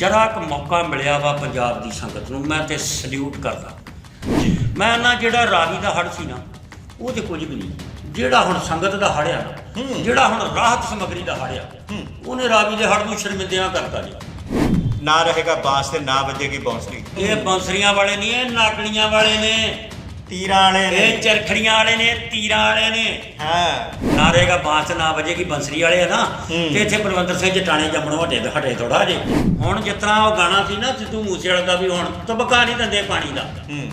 ਜਰਾ ਕੁ ਮੌਕਾ ਮਿਲਿਆ ਵਾ ਪੰਜਾਬ ਦੀ ਸੰਗਤ ਨੂੰ ਮੈਂ ਤੇ ਸਲੂਟ ਕਰਦਾ। ਮੈਂ ਨਾ ਜਿਹੜਾ ਰਾਵੀ ਦਾ ਹੜ ਸੀ ਨਾ ਉਹ ਤੇ ਕੁਝ ਵੀ ਨਹੀਂ। ਜਿਹੜਾ ਹੁਣ ਸੰਗਤ ਦਾ ਹੜਿਆ ਨਾ ਜਿਹੜਾ ਹੁਣ ਰਾਹਤ ਸਮਗਰੀ ਦਾ ਹੜਿਆ ਉਹਨੇ ਰਾਵੀ ਦੇ ਹੜ ਨੂੰ ਸ਼ਰਮਿੰਦਿਆਂ ਕਰਤਾ ਜੀ। ਨਾ ਰਹੇਗਾ ਬਾਂਸ ਤੇ ਨਾ ਵੱਜੇਗੀ ਬੌਂਸਰੀ। ਇਹ ਬੰਸਰੀਆਂ ਵਾਲੇ ਨਹੀਂ ਇਹ ਨਾਗਣੀਆਂ ਵਾਲੇ ਨੇ। ਤੀਰਾਂ ਵਾਲੇ ਇਹ ਨੇ ਚਰਖੜੀਆਂ ਵਾਲੇ ਨੇ ਤੀਰਾਂ ਵਾਲੇ ਨੇ। ਹਾਂ। ਨਾ ਰਹੇਗਾ ਬਾਂਸ ਨਾ ਵਜੇਗੀ ਬੰਸਰੀ ਵਾਲੇ ਆ ਨਾ ਹੂੰ। ਤੇ ਇੱਥੇ ਬਲਵੰਦਰ ਸਿੰਘ ਜਟਾਣੇ ਜੰਮਣੋਂ ਹਟੇ ਹਟੇ ਥੋੜਾ ਜੇ। ਹੁਣ ਜਿਸ ਤਰ੍ਹਾਂ ਉਹ ਗਾਣਾ ਸੀ ਨਾ ਸਿੱਧੂ ਮੂਸੇ ਵਾਲੇ ਦਾ ਵੀ ਹੁਣ ਤਬਕਾ ਨਹੀਂ ਦਿੰਦੇ ਪਾਣੀ ਦਾ। ਹੂੰ।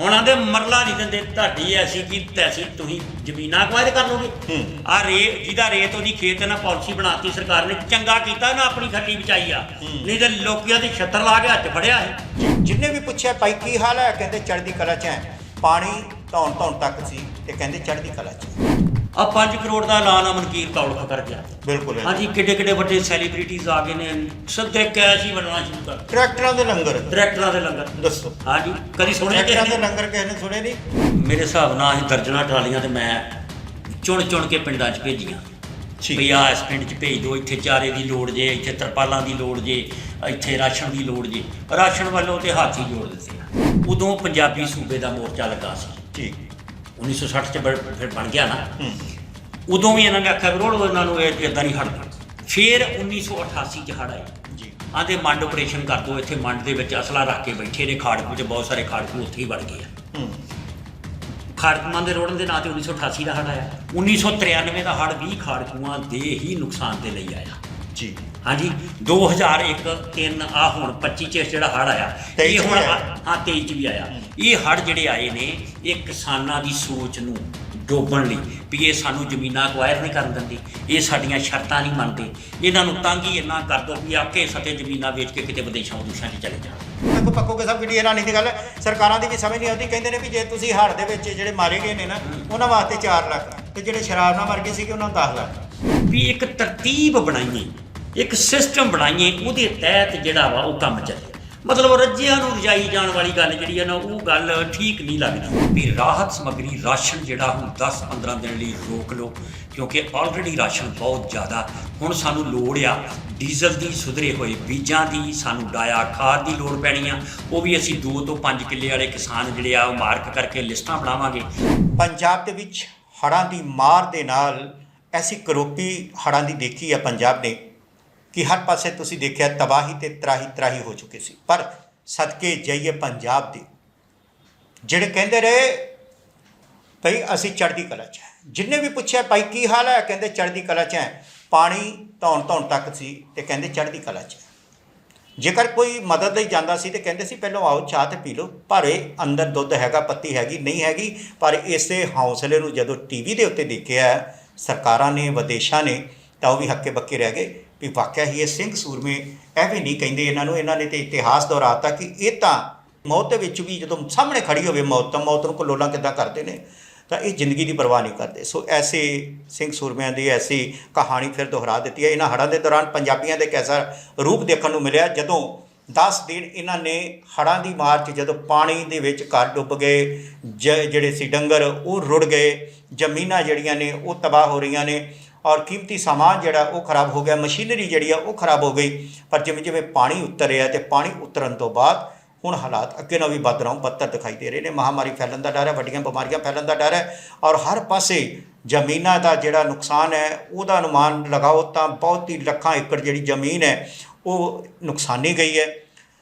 ਹੁਣ ਆਂਦੇ ਮਰਲਾ ਨਹੀਂ ਦਿੰਦੇ ਤੁਹਾਡੀ ਐਸੀ ਕੀ ਤੈਸੀ ਤੁਸੀਂ ਜ਼ਮੀਨਾਂ ਅਕਵਾਇਰ ਕਰ ਲੋਗੇ ਹੂੰ। ਆ ਰੇ ਜਿਹਦਾ ਰੇਤ ਉਹਦੀ ਖੇਤ ਨਾਲ ਪਾਲਿਸੀ ਬਣਾਤੀ ਸਰਕਾਰ ਨੇ ਚੰਗਾ ਕੀਤਾ ਨਾ ਆਪਣੀ ਖੱਟੀ ਬਚਾਈ ਆ। ਨਹੀਂ ਤੇ ਲੋਕੀਆਂ ਦੀ ਛੱਤਰ ਲਾ ਕੇ ਹੱਥ ਫੜਿਆ ਸੀ। ਜਿੰਨੇ ਵੀ ਪੁੱਛਿਆ ਭਾਈ ਕੀ ਹਾਲ ਹੈ ਕਹਿੰਦੇ ਚੜ੍ਹਦੀ ਕਲਾ ਚ ਹੈ। ਪਾਣੀ ਧੌਣ ਧੌਣ ਤੱਕ ਸੀ ਤੇ ਕਹਿੰਦੇ ਚੜ੍ਹਦੀ ਕਲਾ ਚ। ਆ 5 ਕਰੋੜ ਦਾ ਐਲਾਨ ਅਮਨਕੀਰ ਤੌਲਖ ਕਰ ਗਿਆ ਬਿਲਕੁਲ ਹੈ। ਹਾਂਜੀ ਕਿੱਡੇ ਕਿੱਡੇ ਵੱਡੇ ਸੈਲੀਬ੍ਰਿਟੀਜ਼ ਆ ਗਏ ਨੇ। ਸਿੱਧੇ ਕੈਸ਼ ਹੀ ਬਣਨਾ ਸ਼ੁਰੂ ਕਰ। ਟਰੈਕਟਰਾਂ ਦੇ ਲੰਗਰ। ਡਾਇਰੈਕਟਰਾਂ ਦੇ ਲੰਗਰ। ਦੱਸੋ। ਹਾਂਜੀ ਕਦੀ ਸੁਣਿਆ ਕਿ ਟਰੈਕਟਰਾਂ ਦੇ ਲੰਗਰ ਕਿਸੇ ਨੇ ਸੁਣੇ ਨਹੀਂ? ਮੇਰੇ ਹਿਸਾਬ ਨਾਲ ਅਸੀਂ ਦਰਜਨਾਂ ਟਰਾਲੀਆਂ ਤੇ ਮੈਂ ਚੁਣ ਚੁਣ ਕੇ ਪਿੰਡਾਂ 'ਚ ਭੇਜੀਆਂ। ਵੀ ਆ ਇਸ ਪਿੰਡ 'ਚ ਭੇਜ ਦਿਓ ਇੱਥੇ ਚਾਰੇ ਦੀ ਲੋੜ ਜੇ ਇੱਥੇ ਤਰਪਾਲਾਂ ਦੀ ਲੋੜ ਜੇ ਇੱਥੇ ਰਾਸ਼ਨ ਦੀ ਲੋੜ ਜੇ। ਰਾਸ਼ਨ ਵੱਲੋਂ ਤੇ ਹੱਥ ਹੀ ਜੋੜ ਦਿੱਤੇ। ਉਦੋਂ ਪੰਜਾਬੀ ਸੂਬੇ ਦਾ ਮੋਰਚਾ ਲੱਗਾ ਸੀ। ਠੀਕ। 1960 'ਚ ਫਿਰ ਬਣ ਗਿਆ ਨਾ। ਉਦੋਂ ਵੀ ਇਹਨਾਂ ਨੇ ਆਖਿਆ ਰੋੜੋ ਇਹਨਾਂ ਨੂੰ ਇਹ ਇਦਾਂ ਨਹੀਂ ਹਟਦਾ ਫਿਰ 1988 ਚ ਹੜ ਆਇਆ ਜੀ। ਆਂਦੇ ਮੰਡ ਆਪਰੇਸ਼ਨ ਕਰ ਦੋ ਇੱਥੇ ਮੰਡ ਦੇ ਵਿੱਚ ਅਸਲਾ ਰੱਖ ਕੇ ਬੈਠੇ ਨੇ ਖਾੜਕੂ 'ਚ ਬਹੁਤ ਸਾਰੇ ਖਾੜਕੂ ਉੱਥੇ ਹੀ ਵੜ ਗਏ ਆ। ਹੂੰ। ਖਾੜਕੂਆਂ ਦੇ ਰੋੜਨ ਦੇ ਨਾਂ ਤੇ 1988 ਦਾ ਹੜ ਆਇਆ। 1993 ਦਾ ਹੜ ਵੀ ਖਾੜਕੂਆਂ ਦੇ ਹੀ ਨੁਕਸਾਨ ਦੇ ਲਈ ਆਇਆ। ਜੀ। ਹਾਂਜੀ 2001 3 ਆ ਹੁਣ 25 ਚ ਜਿਹੜਾ ਹੜ ਆਇਆ ਇਹ ਹੁਣ। ਹਾਂ 23 ਚ ਵੀ ਆਇਆ। ਇਹ ਹੜ ਜਿਹੜੇ ਆਏ ਨੇ ਇਹ ਕਿਸਾਨਾਂ ਦੀ ਸੋਚ ਨੂੰ ਡੋਬਣ ਲਈ ਵੀ ਇਹ ਸਾਨੂੰ ਜ਼ਮੀਨਾਂ ਅਕਵਾਇਰ ਨਹੀਂ ਕਰਨ ਦਿੰਦੇ ਇਹ ਸਾਡੀਆਂ ਸ਼ਰਤਾਂ ਨਹੀਂ ਮੰਨਦੇ। ਇਹਨਾਂ ਨੂੰ ਤੰਗ ਹੀ ਇੰਨਾ ਕਰ ਦੋ ਵੀ ਆਪਕੇ ਸਤੇ ਜ਼ਮੀਨਾਂ ਵੇਚ ਕੇ ਕਿਤੇ ਵਿਦੇਸ਼ਾਂ ਵਿਦੂਸ਼ਾਂ 'ਚ ਚਲੇ ਜਾਣ। ਦੇਖੋ ਪੱਕੋ ਕੇ ਸਭ ਕਿਹੜੀ ਹੈਰਾਨੀ ਦੀ ਗੱਲ ਹੈ। ਸਰਕਾਰਾਂ ਦੀ ਵੀ ਸਮਝ ਨਹੀਂ ਆਉਂਦੀ ਕਹਿੰਦੇ ਨੇ ਵੀ ਜੇ ਤੁਸੀਂ ਹੜ੍ਹ ਦੇ ਵਿੱਚ ਜਿਹੜੇ ਮਾਰੇ ਗਏ ਨੇ ਨਾ ਉਹਨਾਂ ਵਾਸਤੇ 4 ਲੱਖ ਤੇ ਜਿਹੜੇ ਸ਼ਰਾਬ ਨਾਲ ਮਰ ਗਏ ਸੀਗੇ ਉਹਨਾਂ ਨੂੰ 10 ਲੱਖ। ਵੀ ਇੱਕ ਤਰਤੀਬ ਬਣਾਈਏ ਇੱਕ ਸਿਸਟਮ ਬਣਾਈਏ ਉਹਦੇ ਤਹਿਤ ਜਿਹੜਾ ਵਾ ਉਹ ਕੰਮ ਚੱਲੇ। ਮਤਲਬ ਰੱਜਿਆਂ ਨੂੰ ਰਜਾਈ ਜਾਣ ਵਾਲੀ ਗੱਲ ਜਿਹੜੀ ਹੈ ਨਾ, ਉਹ ਗੱਲ ਠੀਕ ਨਹੀਂ ਲੱਗਦੀ। ਵੀ ਰਾਹਤ ਸਮਗਰੀ ਰਾਸ਼ਨ ਜਿਹੜਾ ਹੁਣ 10-15 ਦਿਨ ਲਈ ਰੋਕ ਲਓ, ਕਿਉਂਕਿ ਆਲਰੇਡੀ ਰਾਸ਼ਨ ਬਹੁਤ ਜ਼ਿਆਦਾ। ਹੁਣ ਸਾਨੂੰ ਲੋੜ ਆ, ਡੀਜ਼ਲ ਦੀ ਸੁਧਰੇ ਹੋਏ ਬੀਜਾਂ ਦੀ, ਸਾਨੂੰ ਡਾਇਆ ਖਾਦ ਦੀ ਲੋੜ ਪੈਣੀ ਆ। ਉਹ ਵੀ ਅਸੀਂ 2 ਤੋਂ 5 ਕਿੱਲੇ ਵਾਲੇ ਕਿਸਾਨ ਜਿਹੜੇ ਆ, ਉਹ ਮਾਰਕ ਕਰਕੇ ਲਿਸਟਾਂ ਬਣਾਵਾਂਗੇ। ਪੰਜਾਬ ਦੇ ਵਿੱਚ ਹੜ੍ਹਾਂ ਦੀ ਮਾਰ ਦੇ ਨਾਲ, ਐਸੀ ਕਰੋਪੀ ਹੜ੍ਹਾਂ ਦੀ ਦੇਖੀ ਆ ਪੰਜਾਬ ਨੇ। ਕਿ ਹਰ ਪਾਸੇ ਤੁਸੀਂ ਦੇਖਿਆ ਤਬਾਹੀ ਤੇ ਤਰਾਹੀ ਤਰਾਹੀ ਹੋ ਚੁੱਕੇ ਸੀ। ਪਰ ਸਦਕੇ ਜਾਈਏ ਪੰਜਾਬ ਦੇ, ਜਿਹੜੇ ਕਹਿੰਦੇ ਰਹੇ, ਭਈ ਅਸੀਂ ਚੜ੍ਹਦੀ ਕਲਾ 'ਚ ਹੈ। ਜਿੰਨੇ ਵੀ ਪੁੱਛਿਆ, ਭਾਈ ਕੀ ਹਾਲ ਹੈ? ਕਹਿੰਦੇ ਚੜ੍ਹਦੀ ਕਲਾ 'ਚ ਹੈ। ਪਾਣੀ ਧੌਣ ਧੌਣ ਤੱਕ ਸੀ ਤੇ ਕਹਿੰਦੇ ਚੜ੍ਹਦੀ ਕਲਾ 'ਚ ਹੈ। ਜੇਕਰ ਕੋਈ ਮਦਦ ਲਈ ਜਾਂਦਾ ਸੀ ਤੇ ਕਹਿੰਦੇ ਸੀ, ਪਹਿਲਾਂ ਆਓ, ਚਾਹ ਤੇ ਪੀ ਲਓ। ਪਰ ਇਹ ਅੰਦਰ ਦੁੱਧ ਹੈਗਾ, ਪੱਤੀ ਹੈਗੀ, ਨਹੀਂ ਹੈਗੀ। ਪਰ ਇਸੇ ਹੌਸਲੇ ਨੂੰ ਜਦੋਂ ਟੀਵੀ ਦੇ ਉੱਤੇ ਦੇਖਿਆ, ਸਰਕਾਰਾਂ ਨੇ, ਵਿਦੇਸ਼ਾਂ ਨੇ, ਤਾਂ ਉਹ ਵੀ ਹੱਕੇ ਬੱਕੇ ਰਹਿ ਗਏ। ਵੀ ਵਾਕਿਆ ਹੀ ਇਹ ਸਿੰਘ ਸੂਰਮੇ ਐਵੇਂ ਨਹੀਂ ਕਹਿੰਦੇ ਇਹਨਾਂ ਨੂੰ, ਇਹਨਾਂ ਨੇ ਤੇ ਇਤਿਹਾਸ ਦੁਹਰਾਤਾ ਕਿ ਇਹ ਤਾਂ ਮੌਤ ਵਿੱਚ ਵੀ ਜਦੋਂ ਸਾਹਮਣੇ ਖੜੀ ਹੋਵੇ ਮੌਤ, ਤਾਂ ਮੌਤ ਨੂੰ ਕਲੋਲਾਂ ਕਿੱਦਾਂ ਕਰਦੇ ਨੇ? ਤਾਂ ਇਹ ਜ਼ਿੰਦਗੀ ਦੀ ਪਰਵਾਹ ਨਹੀਂ ਕਰਦੇ। ਸੋ ਐਸੇ ਸਿੰਘ ਸੂਰਮਿਆਂ ਦੀ ਐਸੀ ਕਹਾਣੀ ਫਿਰ ਦੁਹਰਾ ਦਿੱਤੀ ਹੈ। ਇਹਨਾਂ ਹੜ੍ਹਾਂ ਦੇ ਦੌਰਾਨ ਪੰਜਾਬੀਆਂ ਦੇ ਕੈਸਾ ਰੂਪ ਦੇਖਣ ਨੂੰ ਮਿਲਿਆ, ਜਦੋਂ 10 ਦਿਨ ਇਹਨਾਂ ਨੇ ਹੜ੍ਹਾਂ ਦੀ ਮਾਰ 'ਚ ਜਦੋਂ ਪਾਣੀ ਦੇ ਵਿੱਚ ਘਰ ਡੁੱਬ ਗਏ, ਜ- ਜਿਹੜੇ ਸੀ ਡੰਗਰ, ਉਹ ਰੁੜ ਗਏ, ਜ਼ਮੀਨਾਂ ਜਿਹੜੀਆਂ ਨੇ, ਉਹ ਤਬਾਹ ਹੋ ਰਹੀਆਂ ਨੇ। ਔਰ ਕੀਮਤੀ ਸਮਾਨ ਜਿਹੜਾ ਉਹ ਖਰਾਬ ਹੋ ਗਿਆ, ਮਸ਼ੀਨਰੀ ਜਿਹੜੀ ਆ ਉਹ ਖਰਾਬ ਹੋ ਗਈ। ਪਰ ਜਿਵੇਂ ਜਿਵੇਂ ਪਾਣੀ ਉਤਰ ਉਤਰਿਆ ਤੇ ਪਾਣੀ ਉਤਰਨ ਤੋਂ ਬਾਅਦ ਹੁਣ ਹਾਲਾਤ ਅੱਗੇ ਨਾਲੋਂ ਵੀ ਵੱਧ ਰਹਾ ਬੱਤਰ ਦਿਖਾਈ ਦੇ ਰਹੇ ਨੇ। ਮਹਾਮਾਰੀ ਫੈਲਣ ਦਾ ਡਰ ਹੈ, ਵੱਡੀਆਂ ਬਿਮਾਰੀਆਂ ਫੈਲਣ ਦਾ ਡਰ ਹੈ ਔਰ ਹਰ ਪਾਸੇ ਜ਼ਮੀਨਾਂ ਦਾ ਜਿਹੜਾ ਨੁਕਸਾਨ ਹੈ, ਉਹਦਾ ਅਨੁਮਾਨ ਲਗਾਓ ਤਾਂ ਬਹੁਤ ਹੀ ਲੱਖਾਂ ਏਕੜ ਜਿਹੜੀ ਜ਼ਮੀਨ ਹੈ, ਉਹ ਨੁਕਸਾਨੀ ਗਈ ਹੈ।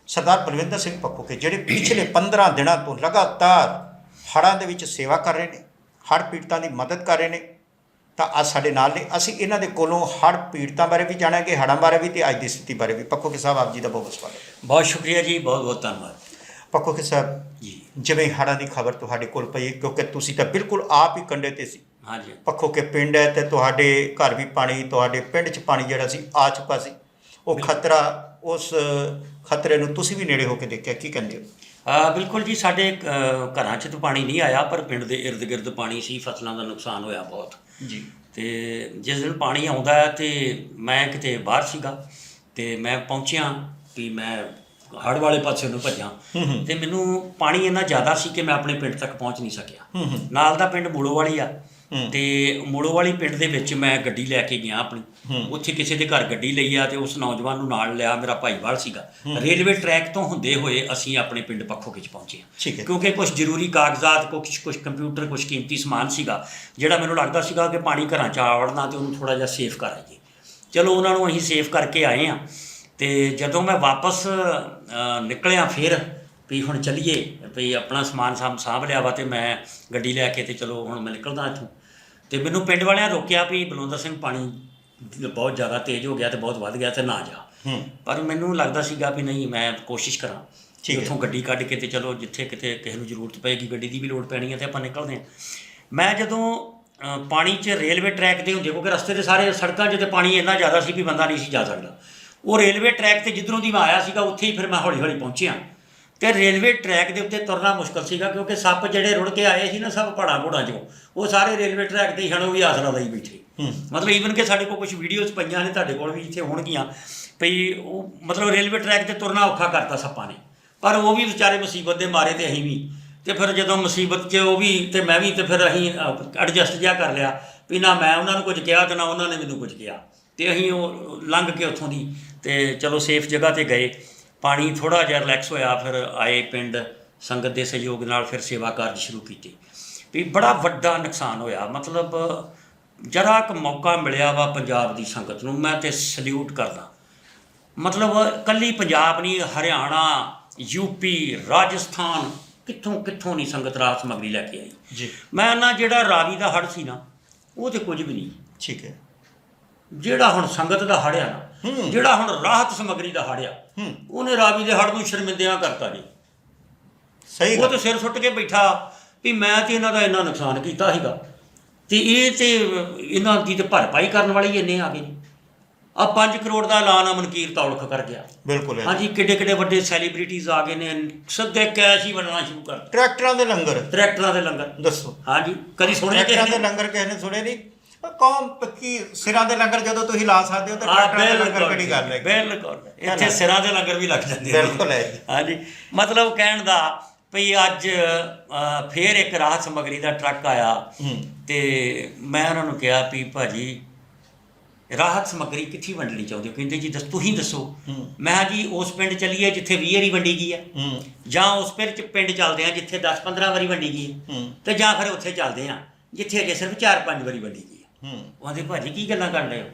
ਸਰਦਾਰ ਬਲਵਿੰਦਰ ਸਿੰਘ ਪੱਖੋ ਕੇ ਜਿਹੜੇ ਪਿਛਲੇ 15 ਦਿਨਾਂ ਤੋਂ ਲਗਾਤਾਰ ਹੜ੍ਹਾਂ ਦੇ ਵਿੱਚ ਸੇਵਾ ਕਰ ਰਹੇ ਨੇ, ਹੜ੍ਹ ਪੀੜਤਾਂ ਦੀ ਮਦਦ ਕਰ ਰਹੇ ਨੇ ਤਾਂ ਅੱਜ ਸਾਡੇ ਨਾਲ ਨੇ। ਅਸੀਂ ਇਹਨਾਂ ਦੇ ਕੋਲੋਂ ਹੜ੍ਹ ਪੀੜਤਾਂ ਬਾਰੇ ਵੀ ਜਾਣਾਂਗੇ ਹੜ੍ਹਾਂ ਬਾਰੇ ਵੀ ਤੇ ਅੱਜ ਦੀ ਸਥਿਤੀ ਬਾਰੇ ਵੀ। ਪੱਖੋ ਕੇ ਸਾਹਿਬ ਆਪ ਜੀ ਦਾ ਬਹੁਤ ਬਹੁਤ ਸਵਾਗਤ ਬਹੁਤ ਸ਼ੁਕਰੀਆ ਜੀ ਬਹੁਤ ਬਹੁਤ ਧੰਨਵਾਦ। ਪੱਖੋ ਕੇ ਸਾਹਿਬ ਜੀ। ਜਿਵੇਂ ਹੜ੍ਹਾਂ ਦੀ ਖਬਰ ਤੁਹਾਡੇ ਕੋਲ ਪਈ ਕਿਉਂਕਿ ਤੁਸੀਂ ਤਾਂ ਬਿਲਕੁਲ ਆਪ ਹੀ ਕੰਢੇ ਤੇ ਸੀ। ਹਾਂਜੀ। ਪੱਖੋ ਕੇ ਪਿੰਡ ਹੈ ਤੇ ਤੁਹਾਡੇ ਘਰ ਵੀ ਪਾਣੀ ਤੁਹਾਡੇ ਪਿੰਡ 'ਚ ਪਾਣੀ ਜਿਹੜਾ ਸੀ ਆ ਚੁੱਕਾ ਸੀ। ਉਹ ਖਤਰਾ ਉਸ ਖਤਰੇ ਨੂੰ ਤੁਸੀਂ ਵੀ ਨੇੜੇ ਹੋ ਕੇ ਦੇਖਿਆ ਕੀ ਕਹਿੰਦੇ ਹੋ? ਆ ਬਿਲਕੁਲ ਜੀ ਸਾਡੇ ਘਰਾਂ 'ਚ ਤਾਂ ਪਾਣੀ ਨਹੀਂ ਆਇਆ ਪਰ ਪਿੰਡ ਦੇ ਇਰਦ ਗਿਰਦ ਪਾਣੀ ਸੀ ਫਸਲਾਂ ਦਾ ਨੁਕਸਾਨ ਹੋਇਆ ਬਹੁਤ। ਜੀ। ਤੇ ਜਿਸ ਦਿਨ ਪਾਣੀ ਆਉਂਦਾ ਹੈ ਤੇ ਮੈਂ ਕਿਤੇ ਬਾਹਰ ਸੀਗਾ ਤੇ ਮੈਂ ਪਹੁੰਚਿਆ ਵੀ ਮੈਂ ਹੜ ਵਾਲੇ ਪਾਸੇ ਨੂੰ ਭੱਜਾਂ। ਤੇ ਮੈਨੂੰ ਪਾਣੀ ਇੰਨਾ ਜ਼ਿਆਦਾ ਸੀ ਕਿ ਮੈਂ ਆਪਣੇ ਪਿੰਡ ਤੱਕ ਪਹੁੰਚ ਨਹੀਂ ਸਕਿਆ। ਨਾਲ ਦਾ ਪਿੰਡ ਮੂਲੋ ਵਾਲੀ ਆ। ਤੇ ਮੋੜੋ ਵਾਲੀ ਪਿੰਡ ਦੇ ਵਿੱਚ ਮੈਂ ਗੱਡੀ ਲੈ ਕੇ ਗਿਆ ਆਪਣੀ। ਉੱਥੇ ਕਿਸੇ ਦੇ ਘਰ ਗੱਡੀ ਲਈ ਆ ਤੇ ਉਸ ਨੌਜਵਾਨ ਨੂੰ ਨਾਲ ਲਿਆ ਮੇਰਾ ਭਾਈਵਾਲ ਸੀਗਾ। ਰੇਲਵੇ ਟਰੈਕ ਤੋਂ ਹੁੰਦੇ ਹੋਏ ਅਸੀਂ ਆਪਣੇ ਪਿੰਡ ਪੱਖੋ ਵਿੱਚ ਪਹੁੰਚੇ ਕਿਉਂਕਿ ਕੁਝ ਜ਼ਰੂਰੀ ਕਾਗਜ਼ਾਤ ਕੁਝ ਕੁਝ ਕੰਪਿਊਟਰ ਕੁਝ ਕੀਮਤੀ ਸਮਾਨ ਸੀਗਾ ਜਿਹੜਾ ਮੈਨੂੰ ਲੱਗਦਾ ਸੀਗਾ ਕਿ ਪਾਣੀ ਘਰਾਂ ਚ ਆ ਵੜਨਾ ਤੇ ਉਹਨੂੰ ਥੋੜਾ ਜਿਹਾ ਸੇਫ ਕਰ ਆਈਏ। ਚਲੋ ਉਹਨਾਂ ਨੂੰ ਅਸੀਂ ਸੇਫ ਕਰਕੇ ਆਏ ਆ ਤੇ ਜਦੋਂ ਮੈਂ ਵਾਪਸ ਨਿਕਲਿਆ ਫਿਰ ਵੀ ਹੁਣ ਚੱਲੀਏ ਵੀ ਆਪਣਾ ਸਮਾਨ ਸਾਂਭ ਲਿਆ ਵਾ ਤੇ ਮੈਂ ਗੱਡੀ ਲੈ ਕੇ ਤੇ ਚਲੋ ਹੁਣ ਮੈਂ ਨਿਕਲਦਾ ਇੱਥੋਂ। ਤੇ ਮੈਨੂੰ ਪਿੰਡ ਵਾਲਿਆਂ ਰੋਕਿਆ ਵੀ ਬਲਵੰਦਰ ਸਿੰਘ ਪਾਣੀ ਬਹੁਤ ਜ਼ਿਆਦਾ ਤੇਜ਼ ਹੋ ਗਿਆ ਤੇ ਬਹੁਤ ਵੱਧ ਗਿਆ ਤੇ ਨਾ ਜਾ। ਪਰ ਮੈਨੂੰ ਲੱਗਦਾ ਸੀਗਾ ਵੀ ਨਹੀਂ ਮੈਂ ਕੋਸ਼ਿਸ਼ ਕਰਾਂ। ਠੀਕ। ਉੱਥੋਂ ਗੱਡੀ ਕੱਢ ਕੇ ਤੇ ਚਲੋ ਜਿੱਥੇ ਕਿਤੇ ਕਿਸੇ ਨੂੰ ਜ਼ਰੂਰਤ ਪਏਗੀ ਗੱਡੀ ਦੀ ਵੀ ਲੋੜ ਪੈਣੀ ਹੈ ਤੇ ਆਪਾਂ ਨਿਕਲਦੇ ਹਾਂ। ਮੈਂ ਜਦੋਂ ਪਾਣੀ 'ਚ ਰੇਲਵੇ ਟਰੈਕ ਤੇ ਹੁੰਦੇ ਕਿਉਂਕਿ ਰਸਤੇ ਤੇ ਸਾਰੇ ਸੜਕਾਂ 'ਚ ਤੇ ਪਾਣੀ ਇੰਨਾ ਜ਼ਿਆਦਾ ਸੀ ਵੀ ਬੰਦਾ ਨਹੀਂ ਸੀ ਜਾ ਸਕਦਾ। ਉਹ ਰੇਲਵੇ ਟਰੈਕ ਤੇ ਜਿੱਧਰੋਂ ਦੀ ਮੈਂ ਆਇਆ ਸੀਗਾ ਉੱਥੇ ਹੀ ਫਿਰ ਮੈਂ ਹੌਲੀ ਹੌਲੀ ਪਹੁੰਚਿਆ। ਤੇ ਰੇਲਵੇ ਟਰੈਕ ਦੇ ਉੱਤੇ ਤੁਰਨਾ ਮੁਸ਼ਕਲ ਸੀਗਾ ਕਿਉਂਕਿ ਸੱਪ ਜਿਹੜੇ ਰੁੜ ਕੇ ਆਏ ਸੀ ਨਾ ਸਭ ਪਹਾੜਾਂ ਪਹਾੜਾਂ 'ਚੋਂ ਉਹ ਸਾਰੇ ਰੇਲਵੇ ਟਰੈਕ ਤੇ ਹੀ ਹਨ ਉਹ ਵੀ ਆਸਰਾ ਲਈ ਬੈਠੇ। ਮਤਲਬ ਈਵਨ ਕਿ ਸਾਡੇ ਕੋਲ ਕੁਝ ਵੀਡੀਓਜ਼ ਪਈਆਂ ਨੇ ਤੁਹਾਡੇ ਕੋਲ ਵੀ ਇੱਥੇ ਹੋਣਗੀਆਂ ਭਈ ਉਹ ਮਤਲਬ ਰੇਲਵੇ ਟਰੈਕ ਤੇ ਤੁਰਨਾ ਔਖਾ ਕਰਤਾ ਸੱਪਾਂ ਨੇ। ਪਰ ਉਹ ਵੀ ਵਿਚਾਰੇ ਮੁਸੀਬਤ ਦੇ ਮਾਰੇ ਤੇ ਅਸੀਂ ਵੀ। ਤੇ ਫਿਰ ਜਦੋਂ ਮੁਸੀਬਤ 'ਚ ਉਹ ਵੀ ਤੇ ਮੈਂ ਵੀ ਤੇ ਫਿਰ ਅਸੀਂ ਐਡਜਸਟ ਜਿਹਾ ਕਰ ਲਿਆ ਵੀ ਨਾ ਮੈਂ ਉਹਨਾਂ ਨੂੰ ਕੁਝ ਕਿਹਾ ਤੇ ਨਾ ਉਹਨਾਂ ਨੇ ਮੈਨੂੰ ਕੁਝ ਕਿਹਾ। ਤੇ ਅਸੀਂ ਉਹ ਲੰਘ ਕੇ ਉੱਥੋਂ ਦੀ ਤੇ ਚਲੋ ਸੇਫ ਜਗ੍ਹਾ ਤੇ ਗਏ। ਪਾਣੀ ਥੋੜਾ ਜਿਹਾ ਰਿਲੈਕਸ ਹੋਇਆ ਫਿਰ ਆਏ ਪਿੰਡ ਸੰਗਤ ਦੇ ਸਹਿਯੋਗ ਨਾਲ ਫਿਰ ਸੇਵਾ ਕਾਰਜ ਸ਼ੁਰੂ ਕੀਤੇ। ਵੀ ਬੜਾ ਵੱਡਾ ਨੁਕਸਾਨ ਹੋਇਆ ਮਤਲਬ ਜਰਾ ਕੁ ਮੌਕਾ ਮਿਲਿਆ ਵਾ ਪੰਜਾਬ ਦੀ ਸੰਗਤ ਨੂੰ ਮੈਂ ਤੇ ਸਲੂਟ ਕਰਦਾ। ਮਤਲਬ ਕੱਲੀ ਪੰਜਾਬ ਨਹੀਂ ਹਰਿਆਣਾ ਯੂਪੀ ਰਾਜਸਥਾਨ ਕਿੱਥੋਂ ਕਿੱਥੋਂ ਨਹੀਂ ਸੰਗਤ ਰਾਤ ਸਮਗਰੀ ਲੈ ਕੇ ਆਈ। ਜੀ। ਮੈਂ ਨਾ ਜਿਹੜਾ ਰਾਵੀ ਦਾ ਹੜ ਸੀ ਨਾ ਉਹ ਤੇ ਕੁਝ ਵੀ ਨਹੀਂ। ਠੀਕ ਹੈ। ਜਿਹੜਾ ਹੁਣ ਸੰਗਤ ਦਾ ਹੜਿਆ ਨਾ। ਜਿਹੜਾ ਹੁਣ ਰਾਹਤ ਸਮਗਰੀ ਦਾ ਹੜਿਆ ਉਹਨੇ ਰਾਵੀ ਦੇ ਹੜ ਨੂੰ ਸ਼ਰਮਿੰਦਿਆਂ ਕਰਤਾ ਜੀ। ਸਹੀ ਉਹ ਤੇ ਸਿਰ ਸੁੱਟ ਕੇ ਬੈਠਾ ਵੀ ਮੈਂ ਤੇ ਇਹਨਾਂ ਦਾ ਇੰਨਾ ਨੁਕਸਾਨ ਕੀਤਾ ਸੀਗਾ। ਤੇ ਇਹ ਤੇ ਇਹਨਾਂ ਦੀ ਤੇ ਭਰਪਾਈ ਕਰਨ ਵਾਲੇ ਇੰਨੇ ਆ ਗਏ ਆ 5 ਕਰੋੜ ਦਾ ਐਲਾਨ ਅਮਨਕੀਰ ਤੌਲਖ ਕਰ ਗਿਆ। ਬਿਲਕੁਲ ਹੈ ਹਾਂਜੀ ਕਿੱਡੇ ਕਿੱਡੇ ਵੱਡੇ ਸੈਲੀਬ੍ਰਿਟੀਜ਼ ਆ ਗਏ ਨੇ। ਸਿੱਧੇ ਕੈਸ਼ ਹੀ ਬਣਨਾ ਸ਼ੁਰੂ ਕਰ। ਟਰੈਕਟਰਾਂ ਦੇ ਲੰਗਰ। ਟਰੈਕਟਰਾਂ ਦੇ ਲੰਗਰ। ਦੱਸੋ। ਹਾਂਜੀ ਕਦੀ ਸੁਣਿਆ ਟਰੈਕਟਰਾਂ ਕਿਸੇ ਦੇ ਨੇ ਲੰਗਰ ਕਿਸੇ ਨੇ ਸੁਣੇ ਨਹੀਂ? ਕੌਮ ਪੱਕੀ ਸਿਰਾਂ ਦੇ ਲੰਗਰ ਜਦੋਂ ਤੁਸੀਂ ਲਾ ਸਕਦੇ ਹੋ ਤਾਂ ਟਰੈਕਟਰਾਂ ਦੇ ਲੰਗਰ ਬਿਲਕੁਲ ਕਿਹੜੀ ਗੱਲ ਹੈ ਬਿਲਕੁਲ। ਹੈ ਇੱਥੇ? ਸਿਰਾਂ ਦੇ ਲੰਗਰ ਵੀ ਲੱਗ ਜਾਂਦੇ ਨੇ ਬਿਲਕੁਲ ਹੈ ਜੀ। ਹਾਂਜੀ। ਮਤਲਬ ਕਹਿਣ ਦਾ ਭਈ ਅੱਜ ਅ, ਫੇਰ ਇੱਕ ਰਾਹਤ ਸਮਗਰੀ ਦਾ ਟਰੱਕ ਆਇਆ ਹੂੰ। ਤੇ ਮੈਂ ਉਹਨਾਂ ਨੂੰ ਕਿਹਾ ਵੀ ਭਾਜੀ ਰਾਹਤ ਸਮਗਰੀ ਕਿੱਥੇ ਵੰਡਣੀ ਚਾਹੁੰਦੇ ਹੋ? ਕਹਿੰਦੇ ਜੀ ਦੱਸ ਤੁਸੀਂ ਦੱਸੋ। ਹੂੰ। ਮੈਂ ਕਿਹਾ ਜੀ ਉਸ ਪਿੰਡ ਚੱਲੀਏ ਜਿੱਥੇ 20 ਵਾਰੀ ਵੰਡੀ ਗਈ ਹੈ ਹੂੰ। ਜਾਂ ਉਸ ਪਿੰਡ ਚ ਪਿੰਡ ਚੱਲਦੇ ਆ ਜਿੱਥੇ 10-15 ਵਾਰੀ ਵੰਡੀ ਗਈ ਹੈ ਹੂੰ। ਤੇ ਜਾਂ ਫਿਰ ਉੱਥੇ ਚੱਲਦੇ ਆ ਜਿੱਥੇ ਅਜੇ ਸਿਰਫ 4-5 ਵਾਰੀ ਵੰਡੀ ਗਈ ਹੈ ਹੂੰ। ਉਹ ਆਂਦੇ ਭਾਜੀ ਕੀ ਗੱਲਾਂ ਕਰ ਰਹੇ ਹੋ?